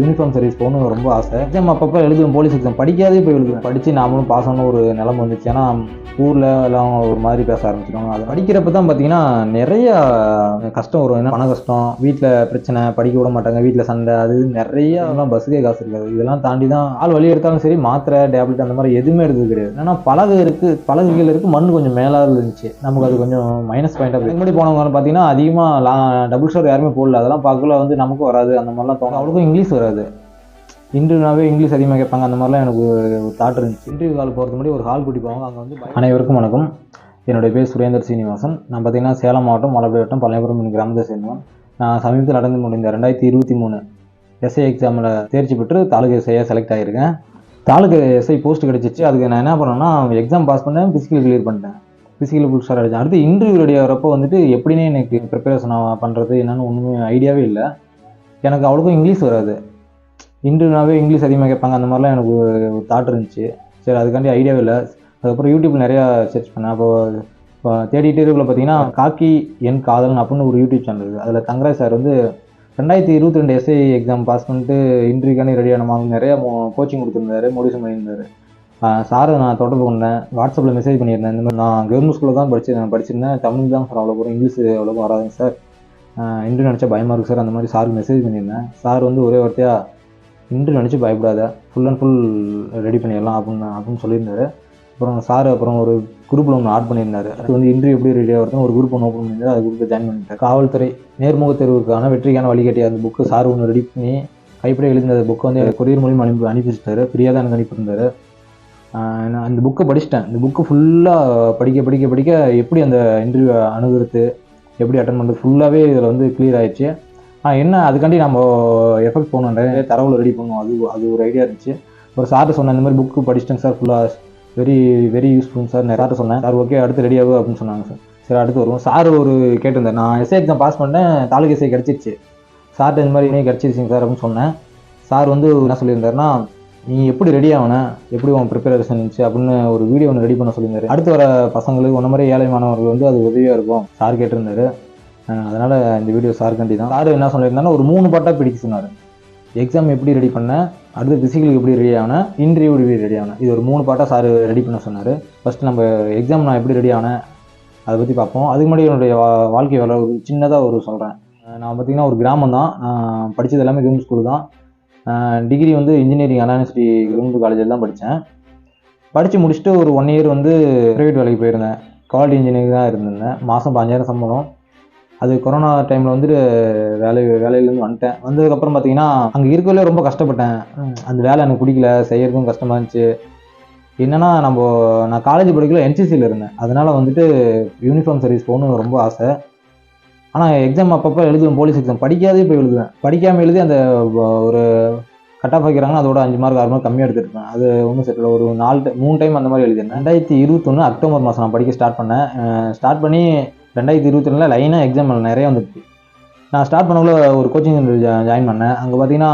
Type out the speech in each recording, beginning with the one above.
Uniform service போகணும்னு ரொம்ப ஆசை. எக்ஸாம் அப்பப்போ எழுதுவோம் போலீஸ் எக்ஸாம் படிக்காதே போய் எழுதுவோம் படித்து நாமளும் பாஸ் ஆன ஒரு நிலைமை வந்துச்சு. ஏன்னா ஊரில் எல்லாம் ஒரு மாதிரி பேச ஆரம்பிச்சிடுவாங்க அது படிக்கிறப்ப தான் பார்த்தீங்கன்னா நிறைய கஷ்டம் வரும். ஏன்னா பண கஷ்டம் வீட்டில் பிரச்சனை படிக்க விட மாட்டாங்க வீட்டில் சண்டை அது நிறைய அதெல்லாம் பஸ்ஸுக்கே காசு இருக்காது. இதெல்லாம் தாண்டி தான் ஆள் வழி எடுத்தாலும் சரி மாத்திரை டேப்லெட் அந்த மாதிரி எதுவுமே எடுத்தது கிடையாது. ஏன்னா பலகை இருக்குது பலகைகள் இருக்குது மண் கொஞ்சம் மேலாக இருந்துச்சு. நமக்கு அது கொஞ்சம் மைனஸ் பாயிண்டாக போய் முன்னாடி போனவங்க பார்த்தீங்கன்னா அதிகமாக டபுள் ஸ்டோர் யாருமே போடல. அதெல்லாம் பார்க்கல வந்து நமக்கும் வராது. அந்த மாதிரிலாம் தோணும். அவளுக்கும் இங்கிலீஷ் வராது. இன்டர்வியூனாவே இங்கிலீஷ் அதிகமாக கேட்பாங்க. அந்த மாதிரிலாம் எனக்கு ஒரு தாட் இருந்துச்சு. இன்டர்வியூ கால் போகிறது முன்னாடி ஒரு ஹால் கூட்டி போவாங்க. அங்கே வந்து அனைவருக்கும் வணக்கம். என்னுடைய பேர் சுரேந்தர் சீனிவாசன். நான் பார்த்தீங்கன்னா சேலம் மாவட்டம் மலப்பை வட்டம் பழையபுரம் கிராமத்தை சேர்ந்தவன். நான் சமீபத்தில் நடந்து முடிந்த ரெண்டாயிரத்தி இருபத்தி மூணு எஸ்ஐ எக்ஸாமில் தேர்ச்சி பெற்று தாலுகா எஸ்ஐயாக செலக்ட் ஆகியிருக்கேன் தாலுகா எஸ்ஐ போஸ்ட் கிடச்சிச்சு. அதுக்கு நான் என்ன பண்ணேன்னா எக்ஸாம் பாஸ் பண்ணேன் ஃபிசிக்கல் கிளியர் பண்ணிட்டேன். ஃபிசிக்கல் புக் ஸ்டார் அடித்தேன் அடுத்து இன்டர்வியூ ரெடி ஆகிறப்போ வந்துட்டு எப்படின்னே எனக்கு ப்ரிப்பரேஷன் பண்ணுறது என்னென்னு ஒன்றுமே ஐடியாவே இல்லை. எனக்கு அவ்வளோக்கும் இங்கிலீஷ் வராது. இன்டர்வியூனாவே இங்கிலீஷ் அதிகமாக கேட்பாங்க. அந்த மாதிரிலாம் எனக்கு ஒரு தாட் இருந்துச்சு. சரி அதுக்காண்டி ஐடியாவே இல்லை. அதுக்கப்புறம் யூடியூப்பில் நிறையா சர்ச் பண்ணேன். அப்போ இப்போ தேடிட்டு பார்த்தீங்கன்னா காக்கி என் காதலன் அப்படின்னு ஒரு யூடியூப் சேனல் இருக்குது அதில் தங்கராஜ் சார் வந்து ரெண்டாயிரத்தி இருபத்தி ரெண்டு எஸ்ஐ எக்ஸாம் பாஸ் பண்ணிட்டு இன்ட்ரிக்கானே ரெடியான மாதிரி நிறையா கோச்சிங் கொடுத்துருந்தாரு. மோட்டிவேஷன் பண்ணியிருந்தாரு. சாரை நான் தொடர்பு கொண்டேன். வாட்ஸ்அப்பில் மெசேஜ் பண்ணியிருந்தேன். இந்த மாதிரி நான் கவர்மெண்ட் ஸ்கூலில் தான் படிச்சு படிச்சிருந்தேன். தமிழ் தான் சார் அவ்வளோ போகிறோம் இங்கிலீஷ் அவ்வளோக்கும் வராதுங்க சார் இன்று நினச்சா பயமாக இருக்குது சார் அந்த மாதிரி சாருக்கு மெசேஜ் பண்ணியிருந்தேன். சார் வந்து ஒரே வார்த்தையாக இன்று நினச்சி பயப்படாத. ஃபுல் அண்ட் ஃபுல் ரெடி பண்ணிடலாம் அப்படின்னு அப்படின்னு சொல்லியிருந்தாரு. அப்புறம் சார் அப்புறம் ஒரு குரூப்பில் ஒன்று ஆட் பண்ணியிருந்தாரு. அது வந்து இன்டர்வியூ எப்படி ரெடி ஆகிறதுன்னு ஒரு குரூப் ஒன்று ஓப்பன் பண்ணியிருந்தார். அது குரூப்பில் ஜாயின் பண்ணிட்டார். காவல்துறை நேர்முக தேர்வுக்கான வெற்றிக்கான வழிகாட்டி அந்த புக்கு சார் ஒன்று ரெடி பண்ணி கைப்பட எழுதின புக்கை வந்து கொரியர் மூலியமாக அனுப்பி அனுப்பி வச்சிட்டாரு ஃப்ரீயாக தான் எனக்கு அனுப்பியிருந்தார் நான் அந்த புக்கை படிச்சிட்டேன். இந்த புக்கு ஃபுல்லாக படிக்க படிக்க படிக்க எப்படி அந்த இன்டர்வியூ அணுகிறது எப்படி அட்டன் பண்ணுறது ஃபுல்லாகவே இதில் வந்து கிளியர் ஆயிடுச்சு. ஆனால் என்ன? அதுக்காண்டி நம்ம எஃபெக்ட் போகணும் நிறைய தரவுல ரெடி பண்ணணும் அது அது ஒரு ஐடியா இருந்துச்சு. ஒரு சார்ட்டு சொன்னேன் இந்த மாதிரி புக்கு படிச்சிட்டேன் சார் ஃபுல்லாக வெரி வெரி யூஸ்ஃபுல் சார் நிறைய சொன்னேன் சார் ஓகே அடுத்து ரெடி ஆகும் அப்படின்னு சொன்னாங்க சார் சரி அடுத்து வருவோம். சார் ஒரு கேட்டிருந்தார். நான் எஸ்ஐ எக்ஸாம் பாஸ் பண்ணேன் தாலுகை எஸ்ஐ கிடச்சிருச்சு. சார்ட்டு இந்த மாதிரி இனி கிடச்சிருச்சிங்க சார் அப்படின்னு சொன்னேன். சார் வந்து என்ன சொல்லியிருந்தாருன்னா நீ எப்படி ரெடி ஆகன எப்படி உன் ப்ரிப்பரேஷன் இருந்துச்சு? அப்படின்னு ஒரு வீடியோ ஒன்று ரெடி பண்ண சொல்லியிருந்தாரு. அடுத்து வர பசங்களுக்கு உன்ன மாதிரி ஏழை மாணவர்கள் வந்து அது உதவியாக இருக்கும் சார் கேட்டிருந்தாரு. அதனால் இந்த வீடியோ சார்கண்டி தான். சார் என்ன சொல்லியிருந்தாலும் ஒரு மூணு பாட்டாக பிடிக்க சொன்னார். எக்ஸாம் எப்படி ரெடி பண்ணேன் அடுத்து ஃபிசிக்கலுக்கு எப்படி ரெடி ஆனேன் இன்டர்வியூ எப்படி ரெடி ஆனேன் இது ஒரு மூணு பாட்டாக சார் ரெடி பண்ண சொன்னார். ஃபஸ்ட்டு நம்ம எக்ஸாம் நான் எப்படி ரெடி ஆனேன் அதை பற்றி பார்ப்போம். அதுக்கு முன்னாடி என்னுடைய வா- வாழ்க்கை வேலை ஒரு சின்னதாக ஒரு சொல்கிறேன் நான் பார்த்தீங்கன்னா ஒரு கிராமம் தான். படித்தது எல்லாமே கவர்மெண்ட் ஸ்கூல் தான். டிகிரி வந்து இன்ஜினியரிங் அண்ணா யூனிவர்சிட்டி கவர்மெண்ட் காலேஜில் தான் படித்தேன் படித்து முடிச்சுட்டு ஒரு ஒன் இயர் வந்து ப்ரைவேட் வேலைக்கு போயிருந்தேன். குவாலிட்டி இன்ஜினியரிங் தான் இருந்திருந்தேன். மாதம் பஞ்சாயிரம் சம்பளம். அது கொரோனா டைமில் வந்துட்டு வேலை வேலையிலேருந்து வந்துட்டேன். வந்ததுக்கப்புறம் பார்த்தீங்கன்னா அங்கே இருக்கவே ரொம்ப கஷ்டப்பட்டேன். அந்த வேலை எனக்கு பிடிக்கல செய்கிறதுக்கும் கஷ்டமாக இருந்துச்சு. என்னென்னா நம்ம நான் காலேஜ் படிக்கல என்சிசியில் இருந்தேன். அதனால் வந்துட்டு யூனிஃபார்ம் சர்வீஸ் போகணும்னு ரொம்ப ஆசை. ஆனால் எக்ஸாம் அப்பப்போ எழுதுவேன் போலீஸ் எக்ஸாம் படிக்காதே போய் எழுதுவேன். படிக்காமல் எழுதி அந்த ஒரு கட் ஆஃப் வைக்கிறாங்கன்னா அதோட அஞ்சு மார்க் ஆறு மார்க் கம்மியாக எடுத்துருப்பேன் அது ஒன்றும் செட்டில் ஒரு நாலு மூணு டைம் அந்த மாதிரி எழுதிருந்தேன். ரெண்டாயிரத்தி இருபத்தொன்று அக்டோபர் மாதம் நான் படிக்க ஸ்டார்ட் பண்ணேன். ஸ்டார்ட் பண்ணி ரெண்டாயிரத்தி இருபத்தி லைனாக எக்ஸாம் நிறைய வந்துடுச்சு நான் ஸ்டார்ட் பண்ணக்குள்ள ஒரு கோச்சிங் சென்டர் ஜாயின் பண்ணேன். அங்கே பார்த்தீங்கன்னா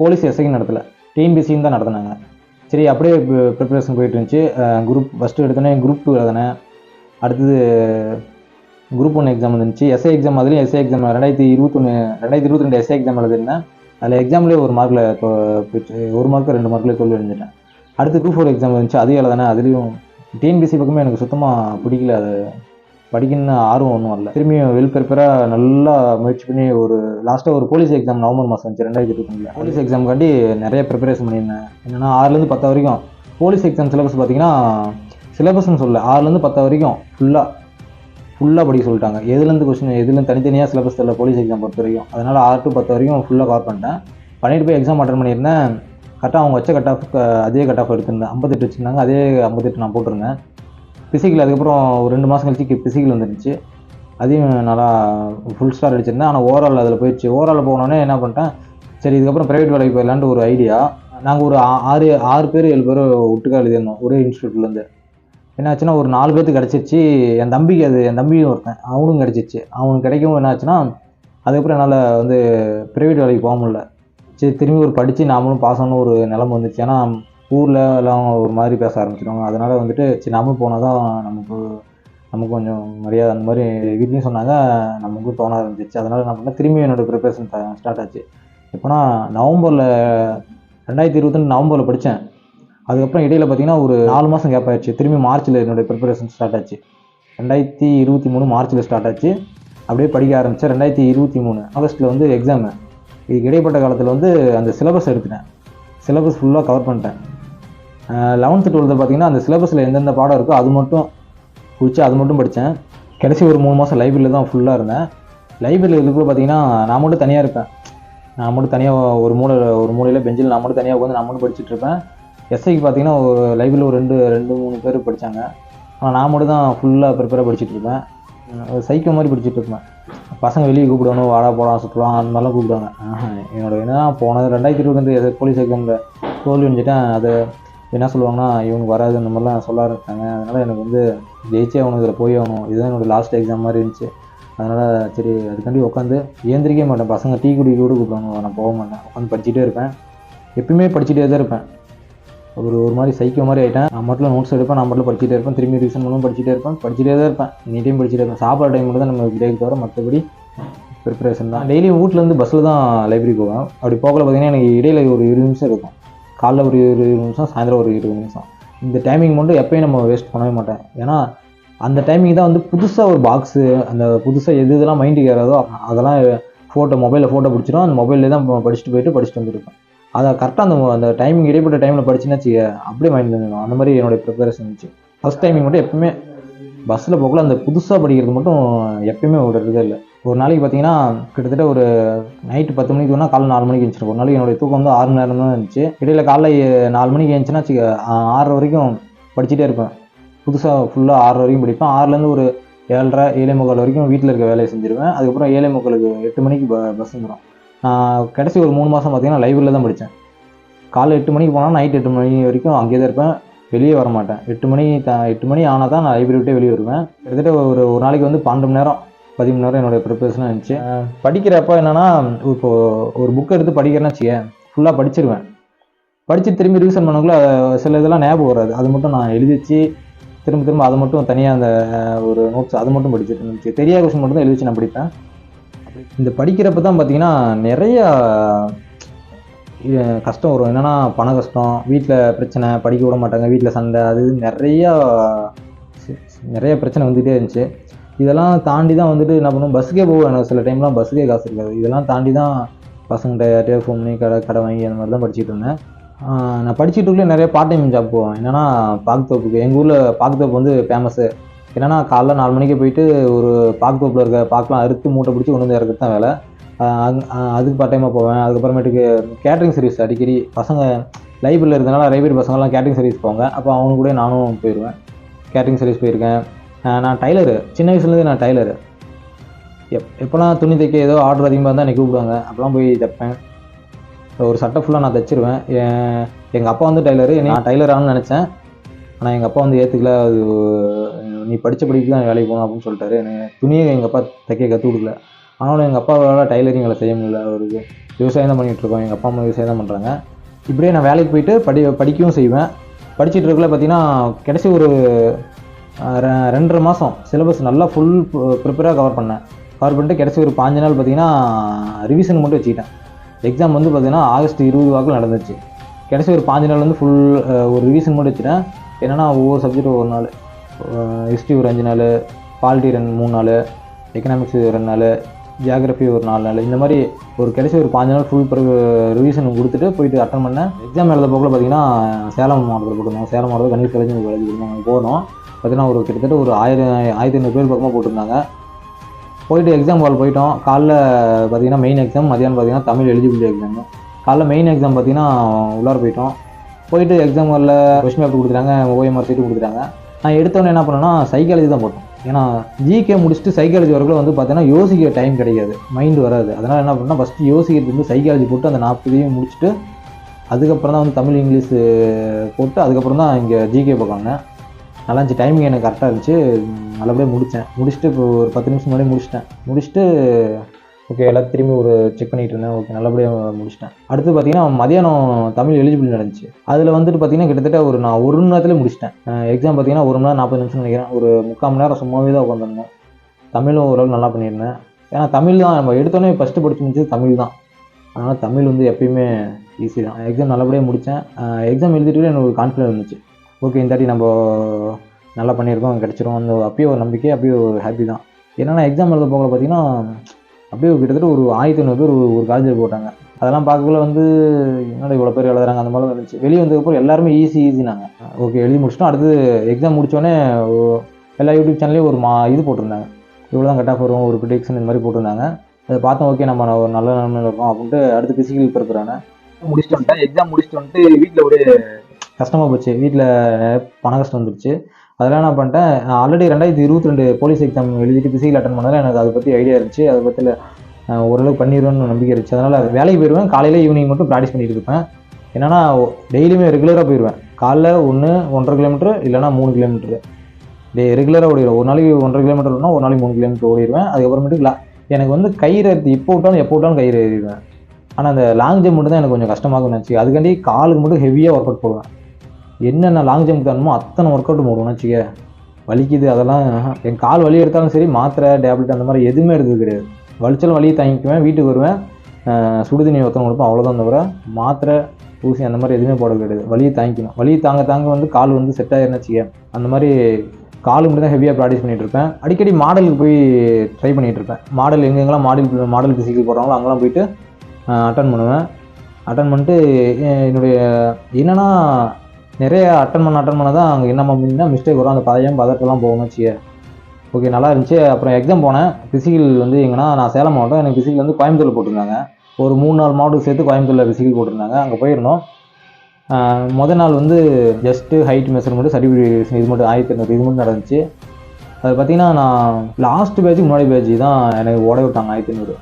போலீஸ் எஸ்ஐக்கு நடத்தல. டிஎன்பிசின்னு தான் நடத்தினாங்க. சரி அப்படியே ப்ரிப்பரேஷன் போயிட்டு இருந்துச்சு. குரூப் ஃபஸ்ட்டு எடுத்தோன்னே குரூப் டூ எழுதினேன் அடுத்தது குரூப் ஒன் எக்ஸாம் இருந்துச்சு எஸ்ஐ எக்ஸாம் அதுலேயும் எஸ்ஐ எக்ஸாம் ரெண்டாயிரத்தி இருபத்தொன்று ரெண்டாயிரத்தி இருபத்தி ரெண்டு எஸ்ஐ எக்ஸாம் எழுதிருந்தேன் அதில் எக்ஸாம்லேயே ஒரு மார்க்கில் போயிடுச்சு ஒரு மார்க்கு ரெண்டு மார்க்கில் தோல்வி அடைஞ்சிட்டேன். அடுத்து குரூப் ஃபோர் எக்ஸாம் இருந்துச்சு அதையும் எழுதினேன் அதுலேயும் டிஎன்பிசி பக்கமே எனக்கு சுத்தமாக பிடிக்கல. அது படிக்கணும்னு ஆர்வம் ஒன்றும் வரல. திரும்பியும் வெல் ப்ரிப்பராக நல்லா முயற்சி பண்ணி ஒரு லாஸ்ட்டாக ஒரு போலீஸ் எக்ஸாம் நவம்பர் மாதம் வந்துச்சு ரெண்டாயிரத்தி இருபத்தொன்னில் போலீஸ் எக்ஸாம்காண்டி நிறைய ப்ரிப்பரேஷன் பண்ணியிருந்தேன். என்னன்னா ஆறுலேருந்து பத்து வரைக்கும் போலீஸ் எக்ஸாம் சிலபஸ் பார்த்தீங்கன்னா சிலபஸ்னு சொல்லல ஆறுலேருந்து பத்து வரைக்கும் ஃபுல்லாக ஃபுல்லாக படிக்க சொல்லிட்டாங்க. எதுலேருந்து கொஸ்டின் எதுலேருந்து தனித்தனியாக சிலபஸ் தெரியல போலீஸ் எக்ஸாம் பொறுத்த வரைக்கும். அதனால் ஆறு டு பத்து வரைக்கும் ஃபுல்லாக கவர் பண்ணிட்டேன். பண்ணிட்டு போய் எக்ஸாம் அட்டன் பண்ணியிருந்தேன். கரெக்டாக அவங்க வச்ச கட் ஆஃப் அதே கட் ஆஃப் எடுத்திருந்தேன். ஐம்பத்தெட்டு வச்சுருந்தாங்க அதே ஐம்பத்தெட்டு நான் போட்டிருந்தேன். பிசிக்கல் அதுக்கப்புறம் ஒரு ரெண்டு மாதம் கழிச்சு பிசிக்கல் வந்துருச்சு. அதையும் நல்லா ஃபுல் ஸ்டார் அடிச்சிருந்தேன். ஆனால் ஓவரால் அதில் போயிடுச்சு. ஓவரால் போனோடனே என்ன பண்ணிட்டேன்? சரி இதுக்கப்புறம் ப்ரைவேட் வேலைக்கு போயிடலான்ட்டு ஒரு ஐடியா நாங்கள் ஒரு ஆறு ஆறு பேர் ஏழு பேர் ஒட்டுக்கா எழுதியிருந்தோம். ஒரே இன்ஸ்டியூட்லேருந்து என்னாச்சுன்னா ஒரு நாலு பேர்த்துக்கு கிடச்சிருச்சு. என் தம்பிக்கு அது என் தம்பியும் ஒருத்தன். அவனும் கிடச்சிருச்சு. அவனுக்கு கிடைக்கவும் என்னாச்சுன்னா அதுக்கப்புறம் என்னால் வந்து ப்ரைவேட் வேலைக்கு போக முடியல. சரி திரும்பி ஒரு படித்து நாமளும் பாஸ் ஆகணும் ஒரு நிலம வந்துச்சு. ஏன்னா ஊரில் எல்லாம் ஒரு மாதிரி பேச ஆரம்பிச்சிடுவாங்க அதனால் வந்துட்டு சரி நம்ம போனால் தான் நமக்கு நமக்கு கொஞ்சம் மரியாதை அந்த மாதிரி வீட்லேயும் சொன்னாங்க. நமக்கும் தோண ஆரம்பிச்சிச்சு அதனால் நான் பண்ணேன் திரும்பி என்னோடய ப்ரிப்பரேஷன் ஸ்டார்ட் ஆச்சு. எப்போனா நவம்பரில் ரெண்டாயிரத்தி இருபத்தி நவம்பரில் படித்தேன் அதுக்கப்புறம் இடையில் பார்த்தீங்கன்னா ஒரு நாலு மாதம் கேப் ஆயிடுச்சு. திரும்பி மார்ச்சில் என்னுடைய ப்ரிப்பரேஷன் ஸ்டார்ட் ஆச்சு. ரெண்டாயிரத்தி இருபத்தி மூணு மார்ச்சில் ஸ்டார்ட் ஆச்சு. அப்படியே படிக்க ஆரம்பித்தேன் ரெண்டாயிரத்தி இருபத்தி மூணு ஆகஸ்ட்டில் வந்து எக்ஸாமு இதுக்கு இடைப்பட்ட காலத்தில் வந்து அந்த சிலபஸ் எடுத்துட்டேன். சிலபஸ் ஃபுல்லாக கவர் பண்ணிட்டேன். லெவன்த்து டுவெல்த்து பார்த்தீங்கன்னா அந்த சிலபஸில் எந்தெந்த பாடம் இருக்கோ அது மட்டும் பிடிச்சி அது மட்டும் படித்தேன் கடைசி ஒரு மூணு மாதம் லைப்ரரியில் தான் ஃபுல்லாக இருந்தேன். லைப்ரரியில் இதுக்குள்ள பார்த்தீங்கன்னா நான் மட்டும் தனியாக இருப்பேன். நான் மட்டும் தனியாக ஒரு மூலை ஒரு மூலையில் பெஞ்சில் நான் மட்டும் தனியாக உட்காந்து நான் மட்டும் படிச்சுட்டு இருப்பேன். எஸ்ஐக்கு பார்த்தீங்கன்னா ஒரு லைப்ரரியில் ஒரு ரெண்டு ரெண்டு மூணு பேர் படித்தாங்க ஆனால் நான் மட்டும் தான் ஃபுல்லாக ப்ரிப்பேராக படிச்சுட்டு இருப்பேன். ஒரு மாதிரி படிச்சுட்டு இருப்பேன். பசங்க வெளியே கூப்பிடணும் வாடா போடலாம் சுற்றுலாம் அந்த மாதிரிலாம் கூப்பிடுவாங்க. ஆஹா, என்னோட என்ன போனது ரெண்டாயிரத்தி இருபத்தஞ்சு போலீஸ் எக்ஸாமில் தோல்வி அடைஞ்சிட்டேன். அது என்ன சொல்லுவாங்கன்னா இவனுக்கு வராது அந்த மாதிரிலாம் சொல்ல ஆரம்பிச்சாங்க அதனால் எனக்கு வந்து ஜெயிச்சே ஆகணும் இதில் போய் ஆகணும். இதுதான் என்னோட லாஸ்ட் எக்ஸாம் மாதிரி இருந்துச்சு. அதனால் சரி அதுக்காண்டி உட்காந்து ஏந்திரிக்கவே மாட்டேன். பசங்க டீ குடி கூட கூப்பிடுவாங்க நான் போக மாட்டேன். உட்காந்து படிச்சுட்டே இருப்பேன். எப்பயுமே படிச்சுட்டே தான் இருப்பேன். ஒரு ஒரு மாதிரி சைக்கோ மாதிரி ஆகிட்டேன் நான் மட்டும் நோட்ஸ் எடுப்பேன் நான் மட்டும் படிச்சுட்டே இருப்பேன். திரும்பி ரிவிஷன் மூலம் படிச்சுட்டே இருப்பேன். படிச்சுட்டே தான் இருப்பேன். நீ டைம் படிச்சுட்டே இருப்பேன். சாப்பிட்ற டைம் மட்டும் தான் நம்ம பிரேக் தவிர மற்றபடி ப்ரிப்பரேஷன் தான். டெய்லி வீட்டிலேருந்து பஸ்ஸில் தான் லைப்ரரி போவேன். அப்படி போகல பார்த்தீங்கன்னா எனக்கு இடையில ஒரு இருபது நிமிஷம் இருக்கும். காலைல ஒரு இருபது நிமிஷம் சாயந்தரம் ஒரு இருபது நிமிஷம். இந்த டைமிங் மட்டும் எப்பயும் நம்ம வேஸ்ட் பண்ணவே மாட்டேன் ஏன்னா அந்த டைமிங் தான் வந்து புதுசாக ஒரு பாக்ஸு அந்த புதுசாக எது இதெல்லாம் மைண்டுக்கு ஏறாதோ அதெல்லாம் ஃபோட்டோ மொபைலில் ஃபோட்டோ பிடிச்சிடும் அந்த மொபைலில் தான் படிச்சுட்டு போயிட்டு படிச்சுட்டு வந்துருப்பேன் அதை கரெக்டாக அந்த அந்த டைமிங் இடைப்பட்ட டைமில் படிச்சுன்னா அப்படியே மைண்ட் வந்துடும் அந்த மாதிரி என்னுடைய ப்ரிப்பரேஷன் இருந்துச்சு. ஃபஸ்ட் டைமிங் மட்டும் எப்பவுமே பஸ்ஸில் போகல அந்த புதுசாக படிக்கிறது மட்டும் எப்பயுமே விடுறதே இல்லை. ஒரு நாளைக்கு பார்த்தீங்கன்னா கிட்டத்தட்ட ஒரு நைட்டு பத்து மணிக்கு வேணால் காலைல நாலு மணிக்கு எழுந்துச்சு ஒரு நாளைக்கு என்னுடைய தூக்கம் வந்து ஆறு மணி நேரம் தான் இருந்துச்சு. இடையில காலைல நாலு மணிக்கு எழுந்துச்சுன்னா வச்சுக்க ஆறரை வரைக்கும் படிச்சுட்டே இருப்பேன். புதுசாக ஃபுல்லாக ஆறரை வரைக்கும் படிப்பேன். ஆறுலேருந்து ஒரு ஏழரை ஏழை முக்கால் வரைக்கும் வீட்டில் இருக்க வேலையை செஞ்சுருவேன். அதுக்கப்புறம் ஏழை முக்காலுக்கு எட்டு மணிக்கு ப பஸ் வந்துடும் நான் கடைசி ஒரு மூணு மாதம் பார்த்தீங்கன்னா லைப்ரரியில் தான் படித்தேன் காலை எட்டு மணிக்கு போனால் நைட் எட்டு மணி வரைக்கும் அங்கேயே தான் இருப்பேன். வெளியே வர மாட்டேன் எட்டு மணி த எட்டு மணி ஆனால் தான் நான் லைப்ரரி விட்டே வெளியே வருவேன். கிட்டத்தட்ட ஒரு ஒரு நாளைக்கு வந்து பன்னெண்டு மணி நேரம் பதிமூணு மணி நேரம் என்னோட ப்ரிப்பரேஷனாக இருந்துச்சு படிக்கிறப்ப என்னென்னா இப்போ ஒரு புக் எடுத்து படிக்கிறேன்னு வச்சுக்க ஃபுல்லாக படிச்சிருவேன். படித்து திரும்பி ரிவிஷன் பண்ணக்குள்ள சில இதெல்லாம் ஞாபகம் வராது. அது மட்டும் நான் எழுதி வச்சு திரும்ப திரும்ப அதை மட்டும் தனியாக அந்த ஒரு நோட்ஸ் அது மட்டும் படிச்சுட்டு இருந்துச்சு. தெரியாத கொஸ்டின் மட்டும் தான் எழுதி வச்சு நான் படிப்பேன். இந்த படிக்கிறப்ப தான் பார்த்தீங்கன்னா நிறையா கஷ்டம் வரும். என்னென்னா பண கஷ்டம் வீட்டில் பிரச்சனை படிக்க விட மாட்டாங்க வீட்டில் சண்டை அது நிறையா நிறைய பிரச்சனை வந்துகிட்டே இருந்துச்சு. இதெல்லாம் தாண்டி தான் வந்துட்டு என்ன பண்ணுவோம் பஸ்ஸுக்கே போவோம் எனக்கு சில டைம்லாம் பஸ்ஸுக்கே காசு இருக்காது. இதெல்லாம் தாண்டி தான் பசங்கள்கிட்ட யார்கிட்டயோ ஃபோன் பண்ணி கடை கடை வாங்கி அந்த மாதிரி தான் படிச்சுட்டு இருந்தேன். நான் படிச்சுட்டுக்குள்ளே நிறைய பார்ட் டைம் ஜாப் போவேன். என்னென்னா பாக்தோப்புக்கு எங்கள் ஊரில் பாக்தோப்பு வந்து ஃபேமஸ்ஸு என்னென்னா காலைல நாலு மணிக்கு போயிட்டு ஒரு பாக்தோப்பில் இருக்க பாக்கெலாம் அறுத்து மூட்டை பிடிச்சி கொண்டு வந்து இறக்கிறது தான் வேலை. அதுக்கு பார்ட் டைமாக போவேன். அதுக்கப்புறமேட்டுக்கு கேட்ரிங் சர்வீஸ் அடிக்கடி. பசங்க லைப்ரரியில் இருந்தனால லைப்ரரி பசங்கள்லாம் கேட்ரிங் சர்வீஸ் போவாங்க. அப்போ அவங்க கூட நானும் போயிடுவேன் கேட்ரிங் சர்வீஸ் போயிருக்கேன். நான் டைலரு. சின்ன வயசுலேருந்தே நான் டைலரு. எப் எப்போலாம் துணி தைக்க ஏதோ ஆர்டர் அதிகமாக இருந்தால் என்னை கூப்பிடுவாங்க. அப்போலாம் போய் தைப்பேன். ஒரு சட்டை ஃபுல்லாக நான் தைச்சிருவேன். எங்கள் அப்பா வந்து டைலரு. நான் டைலர் ஆகணும்னு நினச்சேன். ஆனால் எங்கள் அப்பா வந்து ஏற்றுக்கல அது நீ படித்த படிக்க தான் வேலைக்கு போகணும் அப்படின்னு சொல்லிட்டாரு. எனக்கு துணியை எங்கள் அப்பா தைக்க கற்றுக் கொடுக்கல. ஆனாலும் எங்கள் அப்பாவால் டைலரிங் வேலை செய்ய முடியல. அவருக்கு விவசாயம் தான் பண்ணிகிட்ருக்கோம் எங்கள் அப்பா அம்மா விவசாயம் தான் பண்ணுறாங்க இப்படியே நான் வேலைக்கு போயிட்டு படி படிக்கவும் செய்வேன். படிச்சுட்டு இருக்கல பார்த்தீங்கன்னா கடைசி ஒரு ரெண்டரை மாதம் சிலபஸ் நல்லா ஃபுல் ப்ரிப்பேராக கவர் பண்ணேன். கவர் பண்ணிட்டு கிடச்சி ஒரு பாஞ்சு நாள் பார்த்தீங்கன்னா ரிவிஷன் மட்டும் வச்சுக்கிட்டேன். எக்ஸாம் வந்து பார்த்தீங்கன்னா ஆகஸ்ட் இருபது வாக்கில் நடந்துச்சு. கிடச்சி ஒரு பாஞ்சு நாள் வந்து ஃபுல் ஒரு ரிவிஷன் மட்டும் வச்சுட்டேன். என்னென்னா ஒவ்வொரு சப்ஜெக்ட் ஒரு நாள். ஹிஸ்ட்ரி ஒரு அஞ்சு நாள் பாலிட்டி ரெண்டு மூணு நாள் எக்கனாமிக்ஸ் ரெண்டு நாள் ஜியாகிரஃபி ஒரு நாலு நாள். இந்த மாதிரி ஒரு கடைசி ஒரு பாஞ்சு நாள் ஃபுல் ரிவிஷன் கொடுத்துட்டு போயிட்டு அட்டன் பண்ணேன். எக்ஸாம் எழுத போக்கில் பார்த்தீங்கன்னா சேலம் மாவட்டத்தில் போட்டுருந்தோம் சேலம் மாவட்டத்தில் கணித காலேஜ் காலேஜ் போனோம். பார்த்தீங்கன்னா ஒரு கிட்டத்தட்ட ஒரு ஆயிரம் ஆயிரத்தி ஐநூறு பேர் பக்கமாக போட்டிருந்தாங்க. போயிட்டு எக்ஸாம் ஹால் போயிட்டோம். காலைல பார்த்தீங்கன்னா மெயின் எக்ஸாம் மதியானம் பார்த்தீங்கன்னா தமிழ் எலிஜிபிலிட்டி எக்ஸாம் காலைல மெயின் எக்ஸாம் பார்த்தீங்கன்னா உள்ளார போயிட்டோம். போயிட்டு எக்ஸாம் ஹாலில் கொஸ்டின் பேப்பர் கொடுத்துட்டாங்க ஓஎம்ஆர் சீட்டு கொடுத்துட்டாங்க. நான் எடுத்தோன்னே என்ன பண்ணேன்னா சைக்காலஜி தான் போட்டோம். ஏன்னா ஜிகே முடிச்சுட்டு சைக்காலஜி வரக்குள்ள வந்து பார்த்தீங்கன்னா யோசிக்க டைம் கிடைக்காது. மைண்டு வராது. அதனால் என்ன பண்ணால் ஃபஸ்ட்டு யோசிக்கிறது வந்து சைக்காலஜி போட்டு அந்த நாற்பதையும் முடிச்சுட்டு அதுக்கப்புறம் தான் வந்து தமிழ் இங்கிலீஷு போட்டு அதுக்கப்புறம் தான் இங்கே ஜிகே பார்க்காங்க நல்லா இருந்துச்சு டைமிங் எனக்கு கரெக்டாக இருந்துச்சு. நல்லபடியாக முடித்தேன் முடிச்சுட்டு இப்போ ஒரு பத்து நிமிஷம் முன்னாடி முடிச்சிட்டேன். முடிச்சுட்டு ஓகே எல்லாத்தையும் திரும்பி ஒரு செக் பண்ணிகிட்டு இருந்தேன். ஓகே நல்லபடியாக முடிச்சிட்டேன். அடுத்து பார்த்தீங்கன்னா மதியானம் தமிழ் எலிஜிபிள் நடந்துச்சு. அதில் வந்துட்டு பார்த்தீங்கன்னா கிட்டத்தட்ட ஒரு நான் ஒரு மணி நேரத்தில் முடிச்சிட்டேன். எக்ஸாம் பார்த்தீங்கன்னா ஒரு மணி நேரம் நாற்பது நிமிஷம் நினைக்கிறேன். ஒரு முக்கால் மணி நேரம் சும்மாவே தான் உட்காந்துருந்தேன். தமிழும் ஓரளவு நல்லா பண்ணியிருந்தேன். ஏன்னா தமிழ் தான் நம்ம எடுத்தோன்னே ஃபஸ்ட்டு படிச்சு முடிச்சது தமிழ் தான். அதனால் தமிழ் வந்து எப்பயுமே ஈஸி தான். எக்ஸாம் நல்லபடியாக முடித்தேன் எக்ஸாம் எழுதிட்டு எனக்கு ஒரு கான்ஃபிடன்ஸ் இருந்துச்சு. ஓகே இந்த நம்ம நல்லா பண்ணியிருக்கோம் கிடச்சிரும். அந்த அப்பயே ஒரு நம்பிக்கை அப்படியே ஒரு ஹாப்பி தான். என்னென்னா எக்ஸாம் எழுத போகல பார்த்தீங்கன்னா அப்படியே கிட்டத்தட்ட ஒரு ஆயிரத்தி ஐநூறு பேர் ஒரு- ஒரு காலேஜில் போட்டாங்க. அதெல்லாம் பார்க்கக்குள்ள வந்து என்னோட இவ்வளோ பேர் எழுதுறாங்க அந்த மாதிரி இருந்துச்சு. வெளியே வந்ததுக்கப்புறம் எல்லாருமே ஈஸி ஈஸினாங்க ஓகே எழுதி முடிச்சிட்டோம். அடுத்து எக்ஸாம் முடித்தோடனே எல்லா யூடியூப் சேனல்லையும் ஒரு மா இது போட்டிருந்தாங்க. இவ்வளோ தான் கட் ஆஃப் வரும் ஒரு ப்ரிடிக்ஷன் இந்த மாதிரி போட்டிருந்தாங்க. அதை பார்த்தோம் ஓகே நம்ம ஒரு நல்ல நிலமையில இருக்கோம் அப்படின்ட்டு அடுத்து ஃபிசிக்கல் ப்ரிப்பரானே முடிச்சுட்டு வந்துட்டேன். எக்ஸாம் முடிச்சுட்டு வந்துட்டு வீட்டில் ஒரு கஷ்டமாக போச்சு. வீட்டில் பண கஷ்டம் வந்துடுச்சு அதெல்லாம் நான் பண்ணிட்டேன். நான் ஆல்ரெடி ரெண்டாயிரத்தி இருபத்தி ரெண்டு போலீஸ் எக்ஸாம் எழுதிட்டு பிசிக்கல் அட்டன் பண்ணதில் எனக்கு அதை பற்றி ஐடியா இருந்துச்சு. அதை பற்றியில் ஓரளவுக்கு பண்ணிடுவேன்னு நம்பிக்கை இருந்துச்சு. அதனால் வேலைக்கு போயிடுவேன் காலையில் ஈவினிங் மட்டும் ப்ராக்டிஸ் பண்ணிட்டு இருப்பேன். என்னன்னா டெய்லியுமே ரெகுலராக போயிடுவேன் காலைல ஒன்று ஒன்றரை கிலோமீட்டர் இல்லைனா மூணு கிலோமீட்டரு டே ரெகுலராக ஓடிடுவேன். ஒரு நாளைக்கு ஒன்றரை கிலோமீட்டர் ஒரு நாளைக்கு மூணு கிலோமீட்டர் ஓடிடுவேன். அதுக்கப்புறமேட்டுக்கு லா எனக்கு வந்து கயிறு எடுத்து இப்போ விட்டாலும் எப்போ விட்டாலும் கயிறு ஏறிடுவேன். ஆனால் அந்த லாங் ஜம்ப் மட்டும் தான் எனக்கு கொஞ்சம் கஷ்டமாக இருந்துச்சு அதுக்காண்டி காலுக்கு மட்டும் ஹெவியாக ஒர்க் அவுட் போடுவேன். என்னென்ன லாங் ஜம்ப் தரணுமோ அத்தனை ஒர்க் அவுட் போடுவோம் வச்சுக்க வலிக்குது அதெல்லாம் என் கால் வலி எடுத்தாலும் சரி மாத்திரை டேப்லெட் அந்த மாதிரி எதுவுமே எடுத்தது கிடையாது. வலிச்சல் வலியை தாங்கிக்குவேன் வீட்டுக்கு வருவேன். சுடுதண்ணி ஒருத்தவங்க கொடுப்போம் அவ்வளோதான் தவிர மாத்திரை ஊசி அந்த மாதிரி எதுவுமே போட கிடையாது. வலியை தாங்கிக்கணும் வலியை தாங்க தாங்க வந்து கால் வந்து செட் ஆயிருன்னு அந்த மாதிரி காலு மட்டும் தான் ஹெவியாக ப்ராக்டிஸ் பண்ணிகிட்ருப்பேன் இருப்பேன். அடிக்கடி மாடலுக்கு போய் ட்ரை பண்ணிகிட்ருப்பேன் இருப்பேன். மாடல் எங்கெங்கெல்லாம் மாடல் மாடல் பிசிக்கல் போடுறாங்களோ அங்கெல்லாம் போயிட்டு அட்டன் பண்ணுவேன். அட்டன் பண்ணிட்டு என்னுடைய என்னென்னா நிறைய அட்டன் பண்ண அட்டன் பண்ண தான் அங்கே என்ன அப்படின்னா மிஸ்டேக் வரும். அந்த பதையம் பதட்டெல்லாம் போகணும் வச்சுக்க ஓகே நல்லா இருந்துச்சு. அப்புறம் எக்ஸாம் போனேன். பிசிக்கல் வந்து எங்கன்னா நான் சேலம் மாவட்டம். எனக்கு பிசிக்கல் வந்து கோயம்புத்தூர் போட்டிருந்தாங்க. ஒரு மூணு நாலு மாவட்டம் சேர்த்து கோயம்புத்தூரில் பிசிக்கல் போட்டிருந்தாங்க. அங்கே போயிருந்தோம். மொதல் நாள் வந்து ஜஸ்ட்டு ஹைட் மெஷர்மெண்ட் சர்டிஃபிகேஷன் இது மட்டும் ஆயிரத்தி ஐநூறு இது மட்டும் நடந்துச்சு. அது பார்த்தீங்கன்னா நான் லாஸ்ட் பேஜுக்கு முன்னாடி பேஜ் தான் எனக்கு ஓட விட்டாங்க ஆயிரத்தி ஐநூறு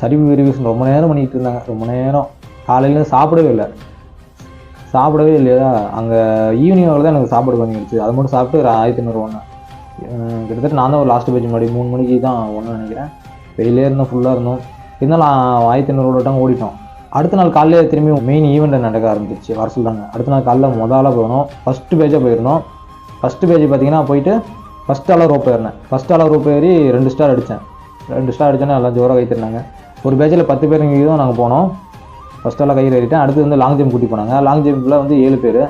சர்டிஃபிகேட் வெரிஃபிகேஷன் ரொம்ப நேரம் பண்ணிக்கிட்டு இருந்தாங்க. ரொம்ப நேரம். காலையில் சாப்பிடவே இல்லை. சாப்பிடவே இல்லையா? அங்கே ஈவினிங் தான் எனக்கு சாப்பாடு பண்ணிடுச்சு அது மட்டும் சாப்பிட்டு ஆயிரத்தி ஐநூறு ஒன்று கிட்டத்தட்ட நான் தான் ஒரு லாஸ்ட் பேஜ் முன்னாடி மூணு மணிக்கு தான் ஒன்று நினைக்கிறேன். வெயிலே இருந்தோம் ஃபுல்லாக இருந்தோம். இருந்தாலும் ஆயிரத்தி ஐநூறு ஓட்டாங்க ஓடிட்டோம். அடுத்த நாள் காலையில் திரும்பி மெயின் ஈவெண்ட்டை நடக்க ஆரம்பிச்சிச்சு வர சொல்கிறாங்க அடுத்த நாள் காலைல முதல்ல போகணும் ஃபஸ்ட்டு பேஜாக போயிருந்தோம். ஃபஸ்ட்டு பேஜ் பார்த்தீங்கன்னா போயிட்டு ஃபஸ்ட் ஆளாக ரோப் ஏறினேன். ஃபஸ்ட் ஆளாக ரோப் ஏறி ரெண்டு ஸ்டார் அடித்தேன். ரெண்டு ஸ்டார் அடித்தோன்னே எல்லாம் ஜோராக வைத்திருந்தாங்க ஒரு பேஜில் பத்து பேர் இங்கே தான் நாங்கள் போனோம். ஃபஸ்ட்டெல்லாம் ஆளாக கையில் ஏறிட்டேன். அடுத்து வந்து லாங் ஜம்ப் கூட்டி போனாங்க. லாங் ஜம்பில் வந்து ஏழு பேர்.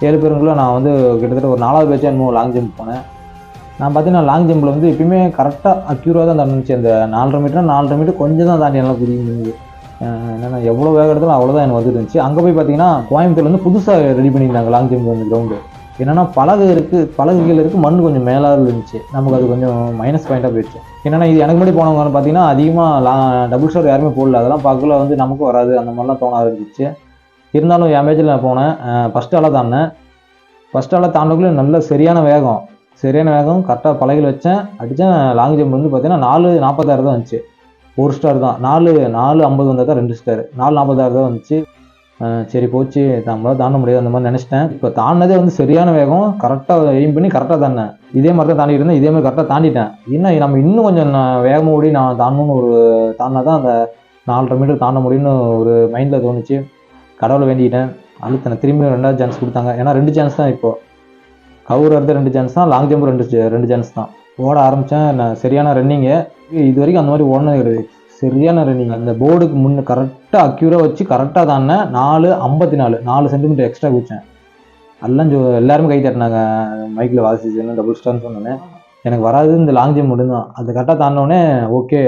ஏழு பேருக்குள்ளே நான் வந்து கிட்டத்தட்ட ஒரு நாலாவது பேஜாக என்னமோ லாங் ஜம்ப் போனேன். நான் பார்த்தீங்கன்னா லாங் ஜம்பில் வந்து எப்பயுமே கரெக்டாக அக்யூராக தான் தாண்டிச்சு அந்த நாலரை மீட்டர் நாலரை மீட்டர் கொஞ்சம் தான் தாண்டி நல்லா குதிக்க முடியுது அஹ் எவ்வளோ வேக எடுத்தாலும் அவ்வளோதான் எனக்கு வந்துருந்துச்சு அங்கே போய் பார்த்தீங்கன்னா கோயம்புத்தூர்லேருந்து புதுசாக ரெடி பண்ணியிருந்தாங்க. லாங் ஜம்ப் வந்து கிரவுண்டு என்னென்னா பலகை இருக்குது பலகைகள் இருக்குது மண் கொஞ்சம் மேலே இருந்துச்சு நமக்கு அது கொஞ்சம் மைனஸ் பாயிண்ட்டாக போயிடுச்சு. என்னன்னா இது எனக்கு முன்னாடி போனவங்க பார்த்தீங்கன்னா அதிகமாக லா டபுள் ஸ்டோர் யாருமே போடல. அதெல்லாம் பார்க்கல வந்து நமக்கும் வராது. அந்த மாதிரிலாம் தோண ஆரம்பிச்சிச்சு. இருந்தாலும் என் பேஜில் நான் போனேன். ஃபஸ்ட் ஆளாக தாண்டினேன். ஃபஸ்ட் ஆளாக தாண்டக்குள்ளே நல்ல சரியான வேகம். சரியான வேகம் கரெக்டாக பலகையில் வச்சேன். அடித்தேன் லாங் ஜம்ப் வந்து பார்த்தீங்கன்னா நாலு நாற்பத்தாயிரம் தான் வந்துச்சு. ஒரு ஸ்டார் தான். நாலு நாலு ஐம்பது வந்தால் தான் ரெண்டு ஸ்டார் நாலு நாற்பதாயிரம் தான் வந்துச்சு. சரி போச்சு நம்மளால தாண்ட முடியாது அந்த மாதிரி நினச்சிட்டேன். இப்போ தாண்டினதே வந்து சரியான வேகம் கரெக்டாக எய்ம் பண்ணி கரெக்டாக தாண்டேன் இதே மாதிரி தான் தாண்டி இருந்தேன் இதே மாதிரி கரெக்டாக தாண்டிட்டேன். இன்னும் நம்ம இன்னும் கொஞ்சம் நான் வேகம் ஓடி நான் தாண்டணும்னு ஒரு தாண்டினா தான் அந்த நாலரை மீட்டர் தாண்ட முடியும்னு ஒரு மைண்டில் தோணுச்சு. கடவுளை வேண்டிக்கிட்டேன். அழுத்தினேன் திரும்பி ரெண்டாவது சான்ஸ் கொடுத்தாங்க. ஏன்னா ரெண்டு சான்ஸ் தான் இப்போது கவுர் அடுத்த ரெண்டு சான்ஸ் தான் லாங் ஜம்ப் ரெண்டு ரெண்டு சான்ஸ் தான். ஓட ஆரம்பித்தேன் நான் சரியான ரன்னிங்கு இது வரைக்கும் அந்த மாதிரி ஓடணும் கிடையாது. சரியான ரன்னிங் அந்த போர்டுக்கு முன்னே கரெக்டாக அக்யூராக வச்சு கரெக்டாக தானே நாலு ஐம்பத்தி நாலு நாலு சென்டிமீட்டர் எக்ஸ்ட்ரா குதிச்சேன். எல்லாம் ஜோ எல்லாருமே கை தட்டினாங்க. மைக்கில் வாசிச்சு டபுள் ஸ்டார்னு சொன்னோன்னே. எனக்கு வராது இந்த லாங் ஜம்ப் மட்டும்தான். அது கரெக்டாக தாண்டினோடனே ஓகே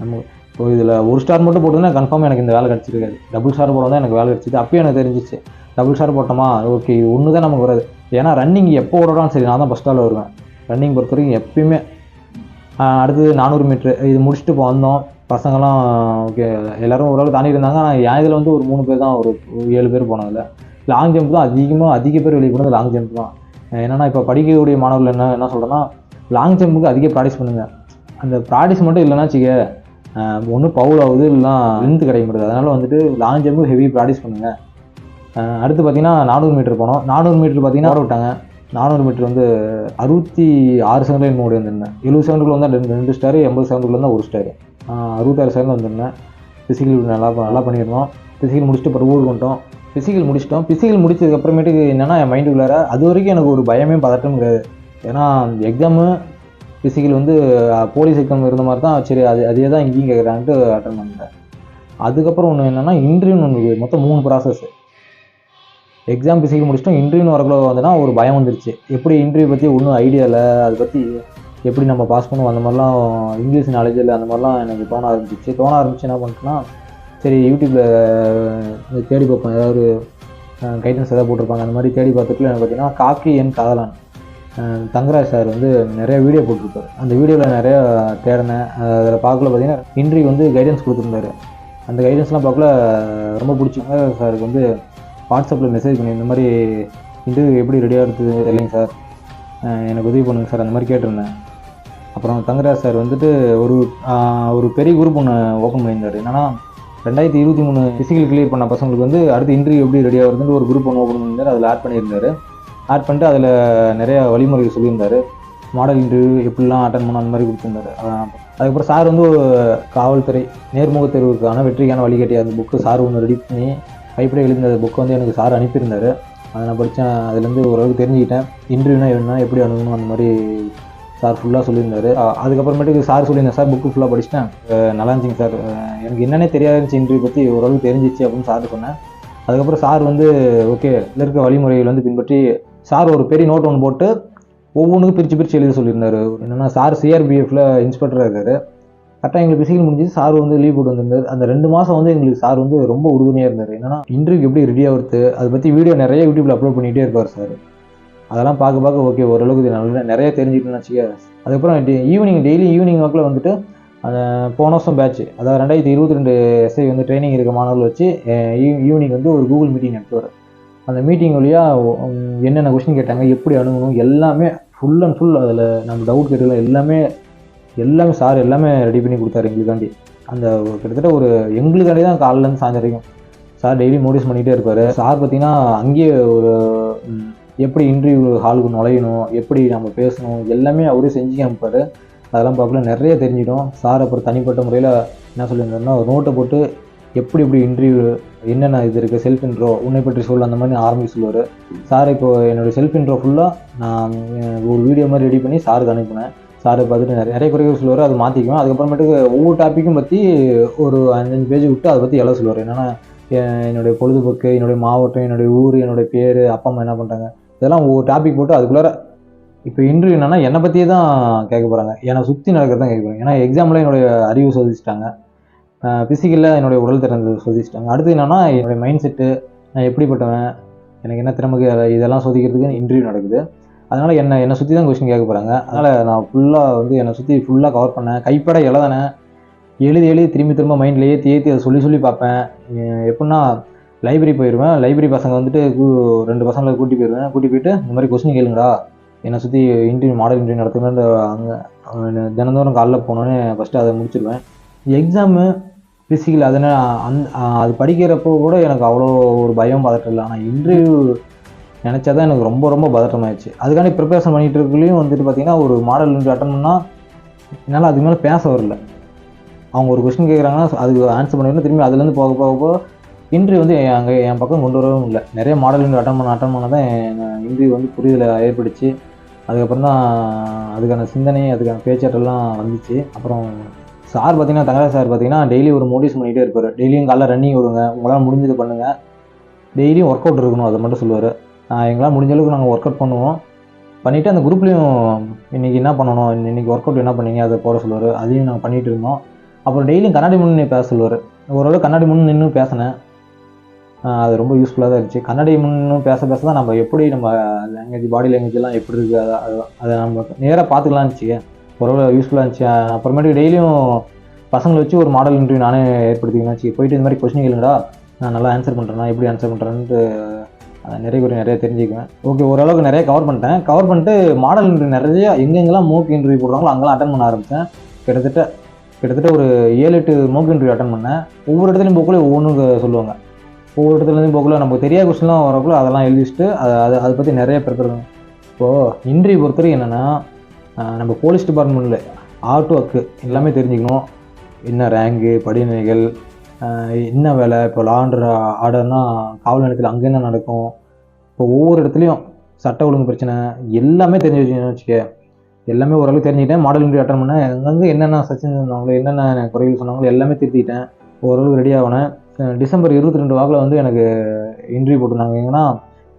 நம்ம இப்போ இதில் ஒரு ஸ்டார் மட்டும் போட்டதுன்னா கன்ஃபார்ம் எனக்கு இந்த வேலை கிடச்சிருக்காது டபுள் ஸ்டார் போட தான் எனக்கு வேலை கிடச்சிது அப்பயும் எனக்கு தெரிஞ்சிச்சு. டபுள் ஸ்டார் போட்டோமா? ஓகே இது ஒன்று தான் நமக்கு வராது. ஏன்னா ரன்னிங் எப்போ ஓடுறாலும் சரி நான் தான் ஃபஸ்ட் ஸ்டாரில் வருவேன். ரன்னிங் பொறுத்த வரைக்கும் எப்பயுமே அடுத்தது நானூறு மீட்ரு இது முடிச்சுட்டு இப்போ வந்தோம். பசங்களாம் ஓகே எல்லோரும் ஓரளவு தாண்டி இருந்தாங்க. ஆனால் என் இதில் வந்து ஒரு மூணு பேர் தான் ஒரு ஏழு பேர் போனதில்ல லாங் ஜம்ப் தான் அதிகமாக அதிக பேர் வெளியே போனது லாங் ஜம்ப் தான். என்னென்னா இப்போ படிக்கக்கூடிய மாணவர்கள் என்ன என்ன சொல்கிறேன்னா லாங் ஜம்ப்புக்கு அதிக ப்ராக்டிஸ் பண்ணுங்கள் அந்த ப்ராக்டிஸ் மட்டும் இல்லைன்னா வச்சுக்க ஒன்று பவுல் ஆகுது இல்லைனா லென்த்து கிடைக்க முடியாது அதனால் வந்துட்டு லாங் ஜம்ப்பு ஹெவி ப்ராக்டிஸ் பண்ணுங்கள் அடுத்து பார்த்தீங்கன்னா நானூறு மீட்டர் போனோம். நானூறு மீட்டர் பார்த்தீங்கன்னா ஓட விட்டாங்க. நானூறு மீட்டர் வந்து அறுபத்தி ஆறு செகண்டில் மூடி இருந்தேன் எழுபது செகண்டுக்குள்ள வந்து ரெண்டு ரெண்டு ஸ்டார் எண்பது செகண்டுக்குள்ள தான் ஒரு ஸ்டார் அறுபத்தாறு சதவீதம் வந்திருந்தேன். ஃபிசிக்கல் நல்லா நல்லா பண்ணியிருந்தோம். ஃபிசிக்கல் முடிச்சுட்டு அப்புறம் ஊருக்கு வந்துட்டோம். ஃபிசிக்கல் முடிச்சிட்டோம். ஃபிசிக்கல் முடிச்சதுக்கப்புறமேட்டுக்கு என்னென்னா என் மைண்டுக்குள்ளார அது வரைக்கும் எனக்கு ஒரு பயமே பதட்டம் கிடையாது. ஏன்னா எக்ஸாமு ஃபிசிக்கல் வந்து போலீஸ் எக்ஸாம் இருந்த மாதிரி தான் சரி அது அதே தான் இங்கேயும் கேட்குறான்ட்டு அட்டன் பண்ணிட்டேன். அதுக்கப்புறம் ஒன்று என்னென்னா இன்டர்வியூன்னு ஒன்று மொத்தம் மூணு ப்ராசஸ் எக்ஸாம் பிசிக்கல் முடிச்சிட்டோம். இன்டர்வியூன்னு வரக்குள்ள வந்தோன்னா ஒரு பயம் வந்துருச்சு. எப்படி இன்டர்வியூ பற்றி ஒன்றும் ஐடியா இல்லை. அதை பற்றி எப்படி நம்ம பாஸ் பண்ணுவோம் அந்த மாதிரிலாம் இங்கிலீஷ் நாலேஜில் அந்த மாதிரிலாம் எனக்கு தோண ஆரம்பிச்சிச்சு. தோண ஆரம்பிச்சு என்ன பண்ணிட்டுனா சரி யூடியூப்பில் தேடி பார்ப்பேன் ஏதாவது கைடன்ஸ் ஏதாவது போட்டிருப்பாங்க. அந்த மாதிரி தேடி பார்த்துட்டு எனக்கு பார்த்தீங்கன்னா காக்கி என் காதலான் தங்கராஜ் சார் வந்து நிறைய வீடியோ போட்டிருப்பார். அந்த வீடியோவில் நிறைய தேடினேன். அதில் பார்க்கல பார்த்தீங்கன்னா இன்ட்ரி வந்து கைடன்ஸ் கொடுத்துருந்தாரு. அந்த கைடன்ஸ்லாம் பார்க்கல ரொம்ப பிடிச்சிங்க சாருக்கு வந்து வாட்ஸ்அப்பில் மெசேஜ் பண்ணி இந்த மாதிரி இன்டர்வியூ எப்படி ரெடியாக இருக்குது இல்லைங்க சார். எனக்கு உதவி பண்ணுங்க சார் அந்த மாதிரி கேட்டிருந்தேன். அப்புறம் தங்கராஜ் சார் வந்துட்டு ஒரு ஒரு பெரிய குரூப் ஒன்று ஓப்பன் பண்ணியிருந்தார். என்னன்னா ரெண்டாயிரத்தி இருபத்தி மூணு ஃபிசிக்கல் கிளியர் பண்ண பசங்களுக்கு வந்து அடுத்து இன்டர்வியூ எப்படி ரெடி ஆகுதுன்னு ஒரு குரூப் ஒன்று ஓப்பன் பண்ணியிருந்தார். அதில் ஆட் பண்ணியிருந்தாரு. ஆட் பண்ணிட்டு அதில் நிறைய வழிமுறைகள் சொல்லியிருந்தார். மாடல் இன்டர்வியூ எப்படிலாம் அட்டன் பண்ணணும் அந்த மாதிரி கொடுத்துருந்தாரு. அதுக்கப்புறம் சார் வந்து ஒரு காவல்துறை நேர்முக தேர்வுக்கான வெற்றிக்கான வழிகாட்டி. அந்த புக்கு சார் ஒன்று ரெடி பண்ணி கைப்பட எழுந்த புக் வந்து எனக்கு சார் அனுப்பியிருந்தார். அதை நான் படித்தேன் அதுலேருந்து ஓரளவுக்கு தெரிஞ்சுக்கிட்டேன். இன்டர்வியூனா என்ன எப்படி அணுகணும் அந்த மாதிரி சார் ஃபுல்லாக சொல்லியிருந்தாரு. அதுக்கப்புறமேட்டு அதுக்கப்புறமேட்டுக்கு சார் சொல்லியிருந்தேன் சார் புக்கு ஃபுல்லாக படிச்சிட்டேன். நல்லா இருந்துச்சுங்க சார். எனக்கு என்னென்னே தெரியாது இருந்துச்சு இன்டர்வியூ பற்றி ஓரளவுக்கு தெரிஞ்சிச்சு அப்படின்னு சார் சொன்னேன் அதுக்கப்புறம் சார் வந்து ஓகே இதில் இருக்க வழிமுறைகள் வந்து பின்பற்றி சார் ஒரு பெரிய நோட் ஒன்று போட்டு ஒவ்வொன்றுக்கும் பிரித்து பிரித்து எழுத சொல்லியிருந்தாரு. என்னென்னா சார் சிஆர்பிஎஃப்பில் இன்ஸ்பெக்டராக இருக்காரு. கரெக்டாக எங்களுக்கு பிசிக்கல் முடிஞ்சு சார் வந்து லீவ் போட்டு வந்திருந்தார். அந்த ரெண்டு மாதம் வந்து எங்களுக்கு சார் வந்து ரொம்ப உறுதுணையாக இருந்தார். என்னன்னா இன்டர்வியூக்கு எப்படி ரெடி ஆகுறது அதை பற்றி வீடியோ நிறைய யூடியூப்பில் அப்லோட் பண்ணிகிட்டே இருப்பார் சார். அதெல்லாம் பார்க்க பார்க்க ஓகே ஓரளவுக்கு நல்லா நிறைய தெரிஞ்சுக்கணும்னு வச்சுக்க அதுக்கப்புறம் ஈவினிங் டெய்லி ஈவினிங் வாக்கில் வந்துட்டு அந்த போன வருஷம் பேட்ச் அதாவது ரெண்டாயிரத்தி இருபத்தி ரெண்டு எஸ்ஐ வந்து ட்ரைனிங் இருக்க மாணவர்கள் வச்சு ஈவினிங் வந்து ஒரு கூகுள் மீட்டிங் நடத்துவார். அந்த மீட்டிங் வழியாக என்னென்ன கொஷின் கேட்டாங்க எப்படி அணுகணும் எல்லாமே ஃபுல் அண்ட் ஃபுல் அதில் நம்ம டவுட் கேட்டுக்கலாம் எல்லாமே எல்லாமே சார் எல்லாமே ரெடி பண்ணி கொடுத்தாரு எங்களுக்காண்டி. அந்த ஒரு கிட்டத்தட்ட ஒரு எங்களுக்காண்டி தான் காலையிலேருந்து சாயந்தரம் வரைக்கும். சார் டெய்லி மோட்டிவேஷன் பண்ணிகிட்டே இருப்பார். சார் பார்த்தீங்கன்னா அங்கேயே ஒரு எப்படி இன்டர்வியூ ஹாலுக்கு நுழையணும் எப்படி நம்ம பேசணும் எல்லாமே அவரே செஞ்சு காமிப்பார். அதெல்லாம் பார்க்கல நிறைய தெரிஞ்சிடும். சார் அப்புறம் தனிப்பட்ட முறையில் என்ன சொல்லியிருந்தாருன்னா ஒரு நோட்டை போட்டு எப்படி எப்படி இன்டர்வியூ என்னென்ன இது இருக்குது செல்ஃப் இன்ட்ரோ உன்னை பற்றி சொல்ல அந்த மாதிரி ஆரம்பிச்சு சொல்லுவார். சார் இப்போ என்னோடய செல்ஃப் இன்ட்ரோ ஃபுல்லாக நான் ஒரு வீடியோ மாதிரி ரெடி பண்ணி சாருக்கு அனுப்பினேன். சாரை பார்த்துட்டு நிறைய நிறைய குறைகள் சொல்லுவார் அதை மாற்றிக்குவேன் அதுக்கப்புறமேட்டுக்கு ஒவ்வொரு டாப்பிக்கும் பற்றி ஒரு அஞ்சஞ்சு பேஜ் விட்டு அதை பற்றி எல்லாம் சொல்லுவார். என்னென்னா என்னுடைய பொழுதுபோக்கு என்னுடைய மாவட்டம் என்னுடைய ஊர் என்னுடைய பேர் அப்பா அம்மா என்ன பண்ணுறாங்க இதெல்லாம் ஒவ்வொரு டாபிக் போட்டு அதுக்குள்ளார இப்போ இன்டர்வியூ என்னன்னா என்னை பற்றியே தான் கேட்க போகிறாங்க என்னை சுற்றி நடக்கிறது தான் கேட்க போகிறாங்க ஏன்னா எக்ஸாமில் என்னுடைய அறிவு சோதிச்சிட்டாங்க. ஃபிசிக்கலில் என்னுடைய உடல் திறந்து சோதிச்சிட்டாங்க. அடுத்து என்னென்னா என்னுடைய மைண்ட் செட்டு நான் எப்படிப்பட்டவன் எனக்கு என்ன திறமைக்கு இதெல்லாம் சோதிக்கிறதுக்கு இன்டர்வியூ நடக்குது. அதனால் என்ன என்னை சுற்றி தான் கொஸ்டின் கேட்க போகிறாங்க அதனால் நான் ஃபுல்லாக வந்து என்னை சுற்றி ஃபுல்லாக கவர் பண்ணேன். கைப்பட எழுதினேன் எழுதி எழுதி திரும்பி திரும்ப மைண்டில் ஏற்றி ஏற்றி அதை சொல்லி சொல்லி பார்ப்பேன். எப்படின்னா லைப்ரரி போயிடுவேன் லைப்ரரி பசங்க வந்துட்டு கூ- ரெண்டு பசங்களை கூட்டி போயிடுவேன் கூட்டி போயிட்டு இந்த மாதிரி கொஸ்டின் கேளுங்கடா. என்னை சுற்றி இன்டர்வியூ மாடல் இன்டர்வியூ நடத்துவேன் அங்கே தினந்தோறும் காலைல போனோன்னே ஃபஸ்ட்டு அதை முடிச்சிடுவேன் எக்ஸாமு ஃபிசிக்கல் அதனால் அந் அது படிக்கிறப்போ கூட எனக்கு அவ்வளோ ஒரு பயம் பதட்டம் இல்லை. ஆனால் இன்டர்வியூ நினச்சா தான் எனக்கு ரொம்ப ரொம்ப பதட்டமாயிடுச்சு. அதுக்காண்டி ப்ரிப்பரேஷன் பண்ணிகிட்டு இருக்கலையும் வந்துட்டு பார்த்தீங்கன்னா ஒரு மாடல் இன்டர்வியூ அட்டன் பண்ணால் என்னால் அதுக்கு மேலே பேச வரல. அவங்க ஒரு கொஸ்டின் கேட்குறாங்கன்னா அதுக்கு ஆன்சர் பண்ணிடணும். திரும்பி அதுலேருந்து போக போக போக இன்டர்வியூ வந்து அங்கே என் பக்கம் கொண்டு வரவும் இல்லை. நிறைய மாடல் இன்டர்வியூ அட்டன் பண்ண அட்டன் பண்ண தான் இன்டர்வியூ வந்து புரிதல் ஏற்பட்டுச்சு அதுக்கப்புறம் தான் அதுக்கான சிந்தனை அதுக்கான பேச்சாற்றெல்லாம் வந்துச்சு. அப்புறம் சார் பார்த்தீங்கன்னா தங்கராஜ் சார் பார்த்தீங்கன்னா டெய்லி ஒரு மோட்டிவேஷன் பண்ணிகிட்டே இருப்பார். டெய்லியும் காலைல ரன்னிங் விடுங்க. உங்களால் முடிஞ்சது பண்ணுங்கள் டெய்லியும் ஒர்க் அவுட் இருக்கணும் அதை மட்டும் சொல்லுவார். எங்களால் முடிஞ்ச அளவுக்கு நாங்கள் ஒர்க் அவுட் பண்ணுவோம். பண்ணிவிட்டு அந்த குரூப்லேயும் இன்றைக்கி என்ன பண்ணணும்? இன்றைக்கி ஒர்க் அவுட் என்ன பண்ணீங்க? அதை போட சொல்லுவார். அதையும் நாங்கள் பண்ணிகிட்டு இருந்தோம். அப்புறம் டெய்லியும் கண்ணாடி முன்னு பேச சொல்லுவார். ஓரளவு கண்ணாடி முன் நின்று பேசினேன். அது ரொம்ப யூஸ்ஃபுல்லாக தான் இருந்துச்சு. கண்ணாடி முன்னும் பேச பேச தான் நம்ம எப்படி நம்ம லாங்குவேஜ் பாடி லாங்குவேஜ்லாம் எப்படி இருக்குது அதை அதை- நம்ம நேராக பார்த்துக்கலாம்னு இருந்துச்சு ஓரளவு யூஸ்ஃபுல்லாக இருந்துச்சு. அப்புறமேட்டுக்கு டெய்லியும் பசங்களை வச்சு ஒரு மாடல் இன்டர்வியூ நானே ஏற்படுத்திக்கணும் போயிட்டு இந்த மாதிரி கொஸ்டின் கேளுங்கடா. நான் நல்லா ஆன்சர் பண்ணுறேன்னா எப்படி ஆன்சர் பண்ணுறேன்ட்டு நிறைய குறை நிறைய தெரிஞ்சுக்குவேன். ஓகே ஓரளவுக்கு நிறைய கவர் பண்ணிட்டேன். கவர் பண்ணிட்டு மாடல் இன்டர்வியூ நிறைய எங்கெங்கெல்லாம் மோக் இன்டர்வியூ போடுறாங்களோ அங்கெல்லாம் அட்டன் பண்ண ஆரம்பித்தேன் கிட்டத்தட்ட கிட்டத்தட்ட ஒரு ஏழு எட்டு மோக் இன்டர்வியூ அட்டன் பண்ணேன். ஒவ்வொரு இடத்துலையும் போக்குள்ளே ஒவ்வொன்று சொல்லுவாங்க. ஒவ்வொரு இடத்துலேருந்து போகக்குள்ள நமக்கு தெரியாத கொஸ்டின்லாம் வரக்குள்ள அதெல்லாம் எழுதி வச்சுட்டு அதை அதை அதை பற்றி நிறைய ப்ரிப்பேர் இப்போது இன்டர்வியூ பொறுத்தவரைக்கும் என்னென்னா நம்ம போலீஸ் டிபார்ட்மெண்ட்டில் ஆர்ட் ஒர்க்கு எல்லாமே தெரிஞ்சுக்கணும். என்ன ரேங்கு படிநிலைகள் என்ன வேலை இப்போ லாண்டர் ஆர்டர்னா காவல் நிலையத்தில் அங்கே என்ன நடக்கும்? இப்போ ஒவ்வொரு இடத்துலையும் சட்ட ஒழுங்கு பிரச்சனை எல்லாமே தெரிஞ்சு வச்சுக்கணும்னு வச்சுக்க. எல்லாமே ஓரளவுக்கு தெரிஞ்சுக்கிட்டேன். மாடல் இன்டர்வியூ அட்டன் பண்ணேன். அங்கங்கே என்னென்ன சச்சின் சொன்னாங்களோ என்னென்ன குறைகள் சொன்னாங்களோ எல்லாமே திருத்திக்கிட்டேன் ஓரளவுக்கு ரெடி ஆகினேன். டிசம்பர் இருபத்தி ரெண்டு வாக்கில் வந்து எனக்கு இன்ட்ரி போட்டிருந்தாங்க. எங்கன்னா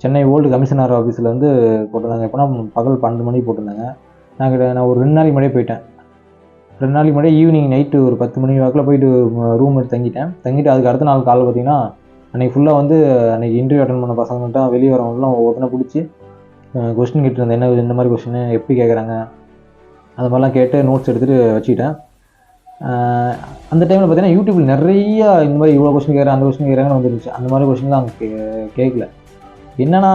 சென்னை ஓல்டு கமிஷனர் ஆஃபீஸில் வந்து போட்டிருந்தாங்க. எப்போனா பகல் பன்னெண்டு மணிக்கு போட்டிருந்தாங்க. நான் கிட்ட நான் ஒரு ரெண்டு நாளைக்கு முன்னாடியே போயிட்டேன். ரெண்டு நாளைக்கு முன்னாடி ஈவினிங் நைட்டு ஒரு பத்து மணி வாக்கில் போயிட்டு ரூம் எடுத்து தங்கிட்டேன். தங்கிட்டு அதுக்கு அடுத்த நாள் காலையில் பார்த்தீங்கன்னா அன்றைக்கி ஃபுல்லாக வந்து அன்றைக்கி இன்டர்வியூ அட்டன் பண்ண பசங்கள்ட்ட வெளியே வரவங்களாம் ஒவ்வொருத்தனை பிடிச்சி கொஸ்டின் கேட்டுருந்தேன் என்ன இந்த மாதிரி கொஸ்டின் எப்படி கேட்குறாங்க அது மாதிரிலாம் கேட்டு நோட்ஸ் எடுத்துகிட்டு வச்சுக்கிட்டேன். அந்த டைமில் பார்த்தீங்கன்னா யூடியூப்பில் நிறைய இந்த மாதிரி இவ்வளோ கொஸ்டின் கேட்குறேன் அந்த கொஸ்டின் கேட்குறாங்கன்னு வந்துருச்சு. அந்த மாதிரி கொஸ்டின்லாம் அவங்க கே கேட்கல என்னென்னா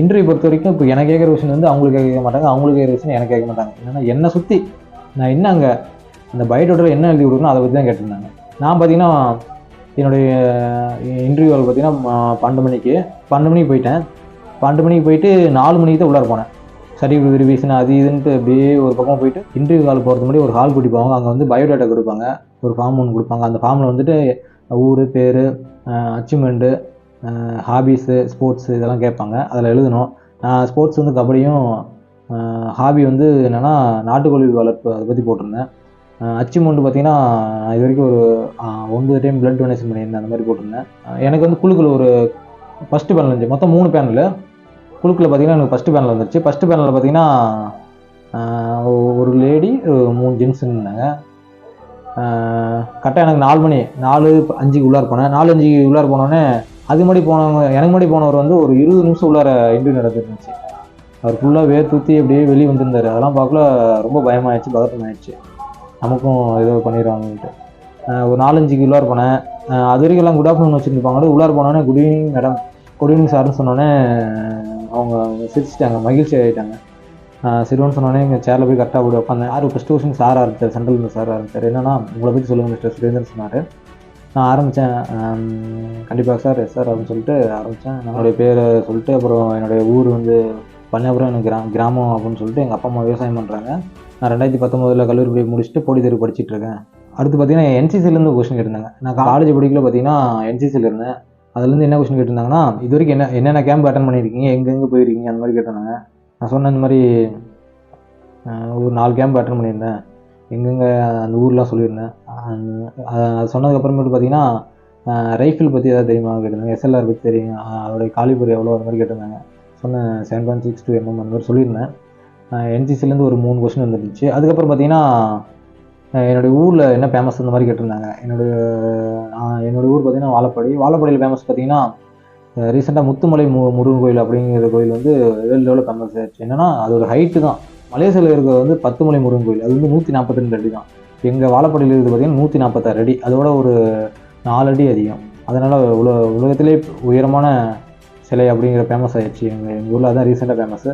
இன்டர்வியூ பொறுத்த வரைக்கும் இப்போ எனக்கு கேட்குற கொஸ்டின் வந்து அவங்களுக்கு கேட்க மாட்டாங்க அவங்களுக்கு கேட்குற கொஸ்டின் எனக்கு கேட்க மாட்டாங்க. என்னென்னா என்னை சுற்றி நான் என்ன அங்கே அந்த பயோடோட்டில் என்ன எழுதி கொடுக்கணும் அதை பற்றி தான் கேட்டிருந்தாங்க. நான் பார்த்தீங்கன்னா என்னுடைய இன்டர்வியூவில் பார்த்தீங்கன்னா பன்னெண்டு மணிக்கு பன்னெண்டு மணிக்கு போயிட்டேன். பன்னெண்டு மணிக்கு போயிட்டு நாலு மணிக்கு தான் உள்ளார போனேன். சர்டிஃபிகேட் வெரிஃபிகேஷன் அது இதுன்ட்டு அப்படியே ஒரு பக்கம் போயிட்டு இன்டர்வியூ கால் போகிறது முன்னாடி ஒரு ஹால் கூட்டி போவாங்க அங்கே வந்து பயோடேட்டா கொடுப்பாங்க. ஒரு ஃபார்ம் ஒன்று கொடுப்பாங்க. அந்த ஃபார்மில் வந்துட்டு ஊர் பேர் அச்சீவ்மெண்ட்டு ஹாபீஸு ஸ்போர்ட்ஸு இதெல்லாம் கேட்பாங்க. அதில் எழுதணும். நான் ஸ்போர்ட்ஸ் வந்து கபடியும் ஹாபி வந்து என்னென்னா நாட்டுக்கோழி வளர்ப்பு அதை பற்றி போட்டிருந்தேன். அச்சீவ்மெண்ட் பார்த்தீங்கன்னா இது வரைக்கும் ஒரு ஒன்பது டைம் பிளட் டொனேஷன் பண்ணியிருந்தேன். அந்த மாதிரி போட்டிருந்தேன். எனக்கு வந்து குழுக்கள் ஒரு ஃபஸ்ட்டு பேனல் இருந்துச்சு மொத்தம் மூணு பேனலு குழுக்கில் பார்த்தீங்கன்னா எனக்கு ஃபஸ்ட்டு பேனல் வந்துருச்சு. ஃபஸ்ட்டு பேனலில் பார்த்தீங்கன்னா ஒரு லேடி மூணு ஜென்ஸ் இருந்தாங்க கரெக்டாக எனக்கு நாலு மணி நாலு அஞ்சுக்கு உள்ளார் போனேன். நாலு அஞ்சுக்கு உள்ளார் போனோடனே அது முன்னாடி போனவங்க எனக்கு முன்னாடி போனவர் வந்து ஒரு இருபது நிமிஷம் உள்ளார இன்டர்வியூ நடந்துருந்துச்சு அவர் ஃபுல்லாக வேர் தூத்தி அப்படியே வெளியே வந்திருந்தார். அதெல்லாம் பார்க்கல ரொம்ப பயமாயிடுச்சு பதட்டமாயிடுச்சு. நமக்கும் ஏதோ பண்ணிடுவாங்கன்ட்டு. ஒரு நாலஞ்சுக்கு உள்ளார் போனேன். அது வரைக்கும் எல்லாம் குட் ஆஃப்டர்நூன் வச்சுருப்பாங்க உள்ளார போனோடனே good evening madam good evening சார்னு சொன்னோன்னே அவங்க சிரிச்சிட்டாங்க மகிழ்ச்சி ஆகிட்டாங்க சிறுவன் சொன்னோடனே எங்கள் சேரில் போய் கரெக்டாக போய் உட்காந்தேன் யார் ஃபஸ்ட்டு கொஸ்டின் சார் ஆரம்பிச்சார் சென்ட்ரல் மிஸ் சார் ஆரம்பிச்சார் என்னன்னா உங்களை பற்றி சொல்லுங்கள் மிஸ்டர் சுரேந்தர் சொன்னார். நான் ஆரம்பித்தேன் கண்டிப்பாக சார் எஸ் சார் அப்படின்னு சொல்லிட்டு ஆரம்பித்தேன் என்னுடைய பேரை சொல்லிட்டு அப்புறம் என்னுடைய ஊர் வந்து பண்ணியாபுரம் எனக்கு கிரா கிராமம் அப்படின்னு சொல்லிட்டு எங்கள் அப்பா அம்மா விவசாயம் பண்ணுறாங்க நான் ரெண்டாயிரத்தி பத்தொம்போதில் கல்லூரி போய் முடிச்சுட்டு போலி தேர்வு படிச்சிட்டு இருக்கேன். அடுத்து பார்த்தீங்கன்னா என்சிசிலேருந்து கொஸ்டின் கேட்டிருந்தாங்க. நான் காலேஜ் படிக்கல பார்த்தீங்கன்னா என்சிசியில் இருந்தேன். அதுலேருந்து என்ன கொஸ்டின் கேட்டிருந்தாங்கன்னா இது வரைக்கும் என்ன என்னென்ன கேம்ப் அட்டன் பண்ணியிருக்கீங்க எங்கெங்கே போயிருக்கீங்க அந்த மாதிரி கேட்டிருந்தாங்க. நான் சொன்ன இந்த மாதிரி ஒரு நாலு கேம்ப் அட்டன் பண்ணியிருந்தேன். எங்கெங்கே அந்த ஊர்லாம் சொல்லியிருந்தேன். அது சொன்னதுக்கப்புறமேட்டு பார்த்தீங்கன்னா ரைஃபிள் பற்றி ஏதாவது தெரியுமா கேட்டிருந்தாங்க எஸ்எல்ஆர் பற்றி தெரியும் அதோடைய காலிபர் எவ்வளோ அந்த மாதிரி கேட்டிருந்தாங்க. சொன்னேன் seven point six two mm அந்த மாதிரி சொல்லியிருந்தேன். என்சிசிலேருந்து ஒரு மூணு கொஸ்டின் வந்துருந்துச்சு. அதுக்கப்புறம் பார்த்தீங்கன்னா என்னுடைய ஊரில் என்ன ஃபேமஸ் அந்த மாதிரி கேட்டிருந்தாங்க. என்னுடைய நான் என்னுடைய ஊர் பார்த்தீங்கன்னா வாழப்பாடி. வாழப்பாடியில் ஃபேமஸ் பார்த்தீங்கன்னா ரீசெண்டாக முத்துமலை மு முருகன் கோயில் அப்படிங்கிற கோயில் வந்து வேர்ல்டு லெவலில் ஃபேமஸ் ஆயிடுச்சு. என்னன்னா அதோட ஹைட்டு தான். மலேசியாவில் இருக்கிறது வந்து பத்துமலை முருகன் கோயில். அது வந்து நூற்றி நாற்பத்தி ரெண்டு அடி தான். எங்கள் வாழப்பாடியில் இருக்கிறது பார்த்தீங்கன்னா நூற்றி நாற்பத்தாறு அடி. அதோட ஒரு நாலு அடி அதிகம். அதனால் உல உலகத்திலே உயரமான சிலை அப்படிங்கிற ஃபேமஸ் ஆயிடுச்சு. எங்கள் எங்கள் ஊரில் அதுதான் ரீசெண்டாக ஃபேமஸு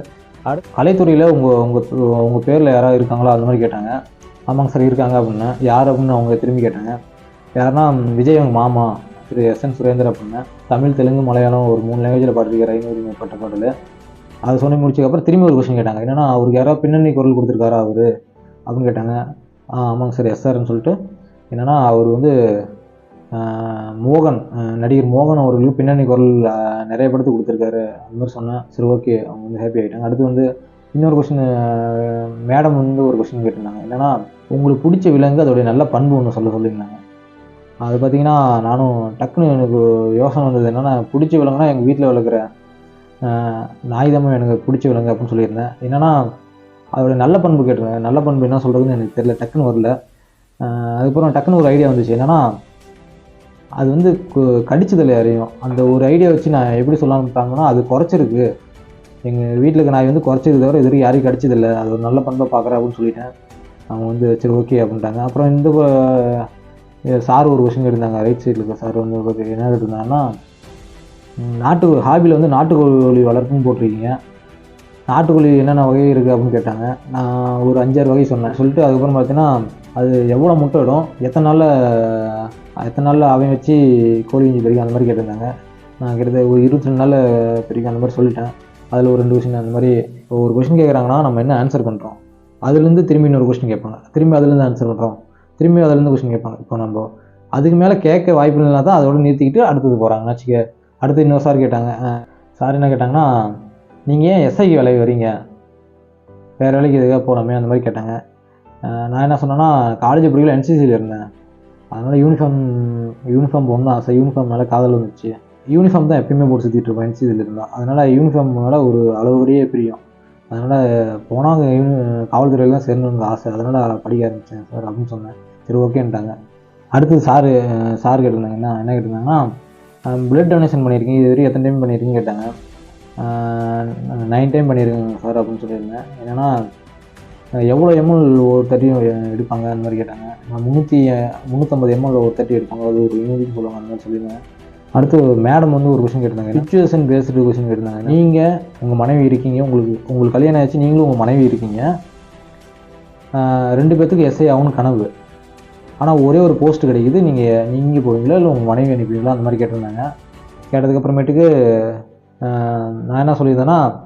கலைத்துறையில் உங்கள் உங்கள் உங்கள் பேரில் யாராவது இருக்காங்களோ? அந்த மாதிரி கேட்டாங்க. ஆமாங்க சார் இருக்காங்க அப்படின்னா. யார் அப்படின்னு அவங்க திரும்பி கேட்டாங்க. யாருன்னா விஜய் அவங்க மாமா திரு எஸ் என் சுரேந்தர் அப்படின்னா. தமிழ் தெலுங்கு மலையாளம் ஒரு மூணு லாங்குவேஜில் பாடிருக்கார் ஐநூறு மேற்பட்ட பாடல். அது சொல்லி முடிச்சதுக்கப்புறம் திரும்பி ஒரு கொஸ்டின் கேட்டாங்க. என்னன்னா அவருக்கு யாராவது பின்னணி குரல் கொடுத்துருக்காரா அவர்? அப்படின்னு கேட்டாங்க. ஆ ஆமாங்க சார் எஸ் சார்னு சொல்லிட்டு. என்னென்னா அவர் வந்து மோகன் நடிகர் மோகன் அவர்களுக்கு பின்னணி குரல் நிறைய படத்துக்கு கொடுத்துருக்காரு. அந்த மாதிரி சொன்னேன். சரி ஓகே அவங்க வந்து ஹாப்பி ஆகிட்டாங்க அடுத்து வந்து இன்னொரு கொஸ்டின் மேடம் வந்து ஒரு கொஸ்டின் கேட்டிருந்தாங்க. என்னன்னா உங்களுக்கு பிடிச்ச விலங்கு அதோடைய நல்ல பண்பு ஒன்று சொல்ல சொல்லியிருந்தாங்க அது பார்த்தீங்கன்னா நானும் டக்குன்னு எனக்கு யோசனை வந்தது என்னென்னா பிடிச்ச விலங்குனா எங்கள் வீட்டில் வளர்க்குற நாய் தான் எனக்கு பிடிச்ச விலங்கு அப்படின்னு சொல்லியிருந்தேன். என்னன்னா அதோடைய நல்ல பண்பு கேட்டிருந்தேன் நல்ல பண்பு என்ன சொல்கிறதுன்னு எனக்கு தெரியல. டக்குன்னு வரல. அதுக்கப்புறம் டக்குன்னு ஒரு ஐடியா வந்துச்சு. என்னன்னா அது வந்து கு- கடிச்சதில்லை யாரையும். அந்த ஒரு ஐடியா வச்சு நான் எப்படி சொல்லலாம்ட்டாங்கன்னா அது குறைச்சிருக்கு. எங்கள் வீட்டில் இருக்க நாய் வந்து குறைச்சது தவிர இது வரைக்கும் யாரையும் கிடச்சதில்ல. அது ஒரு நல்ல பண்பை பார்க்குறேன் அப்படின்னு சொல்லிட்டேன். அவங்க வந்து சரி ஓகே அப்படின்ட்டாங்க. அப்புறம் இந்த சார் ஒரு கொஸ்டின் இருந்தாங்க ரைட் சைடில் இருக்க சார் வந்து என்ன இருந்தாங்கன்னா நாட்டு ஹாபியில் வந்து நாட்டுக்கோழி வளர்ப்புன்னு போட்டிருக்கீங்க. நாட்டுக்கோழி என்னென்ன வகை இருக்குது அப்படின்னு கேட்டாங்க. நான் ஒரு அஞ்சாறு வகை சொன்னேன். சொல்லிட்டு அதுக்கப்புறம் பார்த்தீங்கன்னா அது எவ்வளோ முட்டை இடும் எத்தனை நாளில் எத்தனை நாளில் அவன் வச்சு கோழி குஞ்சு பெருக்கும் அந்த மாதிரி கேட்டிருந்தாங்க. நான் கிட்டத்தட்ட ஒரு இருபத்தி ரெண்டு நாளில் பெருக்கும் அந்த மாதிரி சொல்லிட்டேன். அதில் ஒரு ரெண்டு கொஷின் அந்த மாதிரி இப்போ ஒரு கொஷின் கேட்குறாங்கன்னா நம்ம என்ன ஆன்சர் பண்ணுறோம் அதுலேருந்து திரும்பி இன்னொரு கொஷின் கேட்பாங்க. திரும்பி அதுலேருந்து ஆன்சர் பண்ணுறோம் திரும்பி அதுலேருந்து கொஷின் கேட்பாங்க. இப்போ நம்ம அதுக்கு மேலே கேட்க வாய்ப்பு இல்லைனா தான் அதோட நிறுத்திக்கிட்டு அடுத்தது போகிறாங்க வச்சுக்க? அடுத்து இன்னொரு சார் கேட்டாங்க. சார் என்ன கேட்டாங்கன்னா நீங்கள் ஏன் எஸ்ஐக்கு வேலைக்கு வரீங்க வேறு வேலைக்கு எதுக்காக போகலாமே அந்த மாதிரி கேட்டாங்க. நான் என்ன சொன்னேன்னா காலேஜ் படிக்கல என்சிசியில் இருந்தேன். அதனால் யூனிஃபார்ம் யூனிஃபார்ம் போடணும் ஆசை யூனிஃபார்ம் மேலே காதல் வந்துச்சு. யூனிஃபார்ம் தான் எப்பயுமே போட்டு சுற்றிட்டு இருப்பேன் என்சிதில் இருந்தால் அதனால் யூனிஃபார்ம் மேலே ஒரு அளவுடைய பிரியம். அதனால் போனால் காவல்துறையில் தான் சேரணுங்க ஆசை. அதனால் படிக்க ஆரம்பித்தேன் சார் அப்படின்னு சொன்னேன். சரி ஓகேன்ட்டாங்க. அடுத்து சாரு சார் கேட்டிருந்தாங்க என்ன என்ன கேட்டிருந்தாங்கன்னா பிளட் டொனேஷன் பண்ணியிருக்கீங்க இது வரைக்கும் எத்தனை டைம் பண்ணியிருக்கீங்கன்னு கேட்டாங்க. நைன் டைம் பண்ணியிருக்கேங்க சார் அப்படின்னு சொல்லியிருந்தேன். என்னென்னா எவ்வளோ எம்எல் ஒரு தட்டியும் எடுப்பாங்க? அந்த மாதிரி கேட்டாங்க. நான் முந்நூற்றி முந்நூற்றம்பது எம்எல் ஒரு தட்டி எடுப்பாங்க. அது ஒரு யூனிட்னு சொல்லுவாங்க அந்த மாதிரி சொல்லியிருந்தேன். அடுத்து மேடம் வந்து ஒரு கொஷின் கேட்டிருந்தாங்க. சுச்சுவேஷன் பேஸ்டு கொஷின் கேட்டிருந்தாங்க. நீங்கள் உங்கள் மனைவி இருக்கீங்க. உங்களுக்கு உங்களுக்கு கல்யாணம் ஆச்சு நீங்களும் உங்கள் மனைவி இருக்கீங்க. ரெண்டு பேர்த்துக்கு எஸ்ஐ ஆகணும் கனவு. ஆனால் ஒரே ஒரு போஸ்ட் கிடைக்குது. நீங்கள் நீங்கள் போவீங்களா? இல்லை உங்கள் மனைவி அனுப்புவீங்களா அந்த மாதிரி கேட்டிருந்தாங்க. கேட்டதுக்கப்புறமேட்டுக்கு நான் என்ன சொல்லியிருந்தேன்னா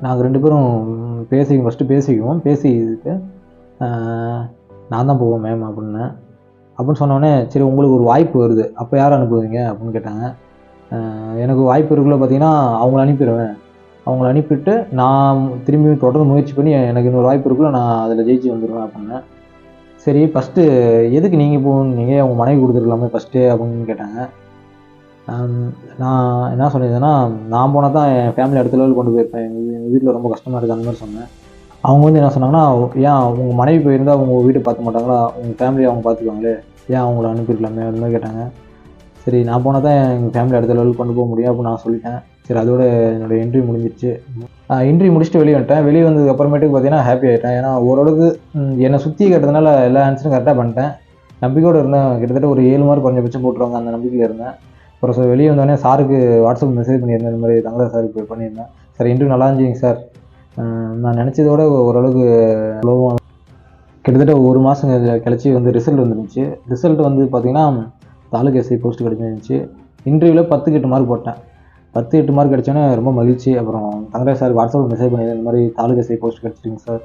நாங்கள் ரெண்டு பேரும் பேசி ஃபஸ்ட்டு பேசிக்குவோம். ஆஹ் நான் தான் போவேன் மேம் அப்படின்னேன் அப்படின்னு சொன்னோடனே சரி உங்களுக்கு ஒரு வாய்ப்பு வருது. அப்போ யார் அனுப்புவீங்க? அப்படின்னு கேட்டாங்க. எனக்கு வாய்ப்பு இருக்குள்ள பார்த்தீங்கன்னா அவங்கள அனுப்பிடுவேன் அவங்கள அனுப்பிட்டு நான் திரும்பி தொடர்ந்து முயற்சி பண்ணி எனக்கு இன்னொரு வாய்ப்பு இருக்குல்ல நான் அதில் ஜெயிச்சு வந்துடுவேன் அப்படின்னேன் சரி ஃபஸ்ட்டு எதுக்கு நீங்கள் போகணுன்னீங்க அவங்க மனைவி கொடுத்துருக்கலாமே ஃபஸ்ட்டு அப்படின்னு கேட்டாங்க. நான் என்ன சொல்லியிருந்தேன்னா நான் போனால் தான் என் ஃபேமிலி அடுத்த லெவல் கொண்டு போயிருப்பேன். எங்கள் வீட்டில் ரொம்ப கஷ்டமாக இருக்குது அந்த மாதிரி சொன்னேன். அவங்க வந்து என்ன சொன்னாங்கன்னா ஏன் உங்கள் மனைவி போயிருந்தால் உங்கள் வீட்டை பார்த்து மாட்டாங்களா? உங்கள் ஃபேமிலி அவங்க பார்த்துக்குவாங்களே? ஏன் அவங்கள அனுப்பியிருக்கலாமே? அந்த மாதிரி கேட்டாங்க. சரி நான் போனால் தான் எங்கள் ஃபேமிலி அடுத்த லெவலுக்கு கொண்டு போக முடியும் அப்படின்னு நான் சொல்லிட்டேன். சரி அதோட என்னோடய என்ட்ரி முடிஞ்சிருச்சு. என்ட்ரி முடிச்சுட்டு வெளியே வந்துட்டேன். வெளியே வந்ததுக்கு அப்புறமேட்டுக்கு பார்த்தீங்கன்னா ஹாப்பி ஆகிட்டேன் ஏன்னா ஓரளவுக்கு என்னை சுற்றி கேட்டதுனால எல்லா ஆன்சரும் கரெக்டாக பண்ணிட்டேன். நம்பிக்கையோடு இருந்தேன். கிட்டத்தட்ட ஒரு ஏழு மார்க் குறைஞ்சபட்சம் போட்டுருவாங்க அந்த நம்பிக்கையில் இருந்தேன். அப்புறம் சார் வெளியே வந்தோடனே சாருக்கு வாட்ஸ்அப் மெசேஜ் பண்ணியிருந்தேன். இந்த மாதிரி தங்கரா சாருக்கு போய் பண்ணியிருந்தேன். சார் இன்டர்வியூ நல்லா இருந்துச்சிங்க சார். நான் நினச்சதோட ஓரளவுக்கு கிட்டத்தட்ட ஒரு மாதம் கழிச்சு வந்து ரிசல்ட் வந்துருந்துச்சு. ரிசல்ட் வந்து பார்த்திங்கன்னா தாலுக் எஸ்ஐ போஸ்ட் கிடச்சிருந்துச்சு. இன்டர்வியூவில் பத்துக்கு எட்டு மார்க் போட்டேன். பத்து எட்டு மார்க் கிடச்சோன்னே ரொம்ப மகிழ்ச்சி. அப்புறம் தங்கராஜ் சார் வாட்ஸ்அப்பில் மெசேஜ் பண்ணியிருந்தேன் இந்த மாதிரி தாலுக் எஸ்ஐ போஸ்ட் கிடச்சிருங்க சார்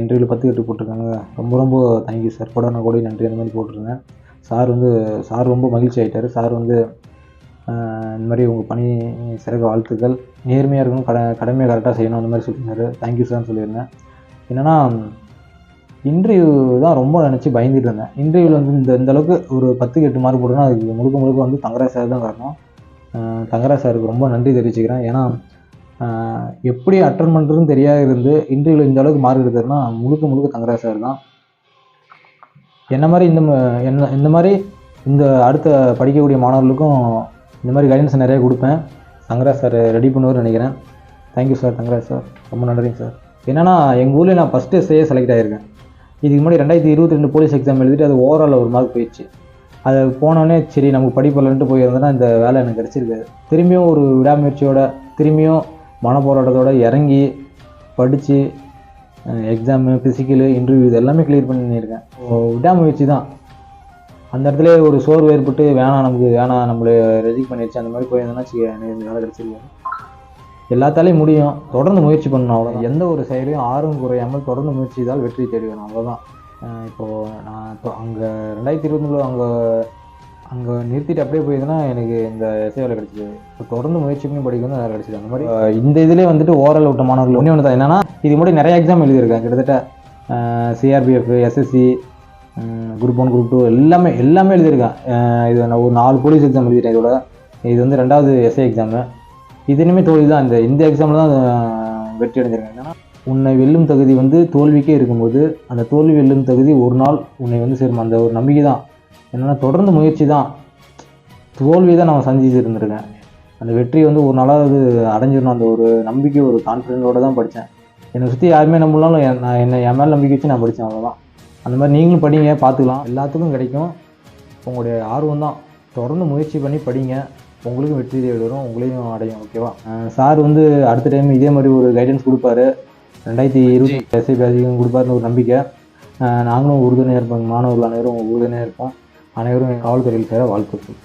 இன்டர்வியூவில் பத்து எட்டு போட்டிருக்காங்க. ரொம்ப ரொம்ப தேங்க்யூ சார் கூட நான் கூட நன்றி. அந்த மாதிரி போட்டிருந்தேன். சார் வந்து சார் ரொம்ப மகிழ்ச்சி ஆகிட்டார் சார் வந்து இந்த மாதிரி உங்கள் பணி சிறக்க வாழ்த்துக்கள். நேர்மையாக இருக்கணும் கட கடமையை கரெக்டாக செய்யணும் அந்த மாதிரி சொல்லியிருந்தாரு. தேங்க்யூ சார்னு சொல்லியிருந்தேன். என்னென்னா இன்டர்வியூ தான் ரொம்ப நினச்சி பயந்துட்டு இருந்தேன். இன்டர்வியூவில் வந்து இந்த இந்த அளவுக்கு ஒரு பத்துக்கு எட்டு மார்க் போட்டோன்னா அதுக்கு முழுக்க முழுக்க வந்து தங்கராஜ் சார் தான் காரணம். தங்கராஜ் சாருக்கு ரொம்ப நன்றி தெரிவிச்சுக்கிறேன். ஏன்னா எப்படி அட்டன் பண்ணுறதுன்னு தெரியாது இருந்து இன்டர்வியூவில் இந்த அளவுக்கு மார்க் எடுத்ததுன்னா முழுக்க முழுக்க தங்கராஜ் சார் தான். என்ன மாதிரி இந்த என்ன இந்த மாதிரி இந்த அடுத்த படிக்கக்கூடிய மாணவர்களுக்கும் இந்த மாதிரி கைடன்ஸ் நிறைய கொடுப்பேன். தங்கராஜ் சார் ரெடி பண்ணுவார்னு நினைக்கிறேன். தேங்க்யூ சார் தங்கராஜ் சார் ரொம்ப நன்றிங்க சார் என்னன்னா எங்கள் ஊரில் நான் ஃபஸ்ட்டு எஸ்ஐயே செலக்ட் ஆகியிருக்கேன் இதுக்கு முன்னாடி ரெண்டாயிரத்தி இருபத்தி ரெண்டு போலீஸ் எக்ஸாம் எழுதிட்டு அது ஓவரால் ஒரு மார்க் போயிடுச்சு. அது போனோடனே சரி நமக்கு படிப்பில்லைன்ட்டு போயிருந்தேன்னா இந்த வேலை எனக்கு கிடச்சிருக்காது திரும்பியும் ஒரு விடாமுயற்சியோட திரும்பியும் மனப்போராட்டத்தோட இறங்கி படித்து எக்ஸாமு ஃபிசிக்கலு இன்டர்வியூ இது எல்லாமே கிளியர் பண்ணியிருக்கேன். ஓ, விடாமுயற்சி தான். அந்த இடத்துல ஒரு சோர்வு ஏற்பட்டு வேணாம் நமக்கு வேணாம் நம்மளை ரெஜிக் பண்ணிடுச்சு அந்த மாதிரி போயிருந்தேன்னா இந்த வேலை கிடச்சிருக்கோம் எல்லாத்தாலையும் முடியும். தொடர்ந்து முயற்சி பண்ணணும் அவ்வளோ எந்த ஒரு செயலையும் ஆர்வம் குறையாமல் தொடர்ந்து முயற்சி செய்தால் வெற்றி தேடி அவ்வளோதான் இப்போது நான் இப்போ அங்கே ரெண்டாயிரத்தி இருபத்தொன்னில் அங்கே அங்கே நிறுத்திட்டு அப்படியே போயிருந்தேன்னா எனக்கு இந்த இசை வேலை கிடச்சிது. இப்போ தொடர்ந்து முயற்சி பண்ணி படிக்கணும் வேலை கிடச்சிது. அந்த மாதிரி இந்த இதிலே வந்துட்டு ஓரல் விட்ட மாணவர்கள். ஒன்று ஒன்று தான் என்னென்னா இது முன்னாடி நிறைய எக்ஸாம் எழுதியிருக்கேன் கிட்டத்தட்ட CRPF SSC group one group two எல்லாமே எல்லாமே எழுதியிருக்கேன் இது நான் ஒரு நாலு போலீஸ் எக்ஸாம் எழுதிட்டேன் இதோட. இது வந்து ரெண்டாவது எஸ்ஐ எக்ஸாமு இது இனிமேல் தோல்வி தான். இந்த இந்த எக்ஸாமில் தான் வெற்றி அடைஞ்சிருக்கேன். ஏன்னா உன்னை வெல்லும் தகுதி வந்து தோல்விக்கே இருக்கும்போது அந்த தோல்வி வெல்லும் தகுதி ஒரு நாள் உன்னை வந்து சேரும். அந்த ஒரு நம்பிக்கை தான். என்னென்னா தொடர்ந்து முயற்சி தான். தோல்வி தான் நான் சந்திச்சு இருந்திருக்கேன். அந்த வெற்றி வந்து ஒரு நாளாவது அடைஞ்சிடணும். அந்த ஒரு நம்பிக்கை ஒரு கான்ஃபிடென்ட்டோடு தான் படித்தேன் என்னை சுற்றி யாருமே நம்பலாலும் நான் என்னை என் மேலே நம்பிக்கை வச்சு நான் படித்தேன் அவ்வளோதான் அந்த மாதிரி நீங்களும் படிங்க பார்த்துக்கலாம். எல்லாத்துக்கும் கிடைக்கும். உங்களுடைய ஆர்வம் தான். தொடர்ந்து முயற்சி பண்ணி படிங்க. உங்களுக்கும் வெற்றி தேடி வரும் உங்களையும் அடையும் ஓகேவா? சார் வந்து அடுத்த டைம் இதே மாதிரி ஒரு கைடன்ஸ் கொடுப்பாரு. ரெண்டாயிரத்தி இருபத்தி எஸ்ஐ பேசிக்கும் கொடுப்பாருன்னு ஒரு நம்பிக்கை. நாங்களும் உறுதுணையாக இருப்போம். மாணவர்கள் அனைவரும் உறுதுணையாக இருப்போம். அனைவரும் காவல்துறையில் சேர வாழ்த்துக்கள்.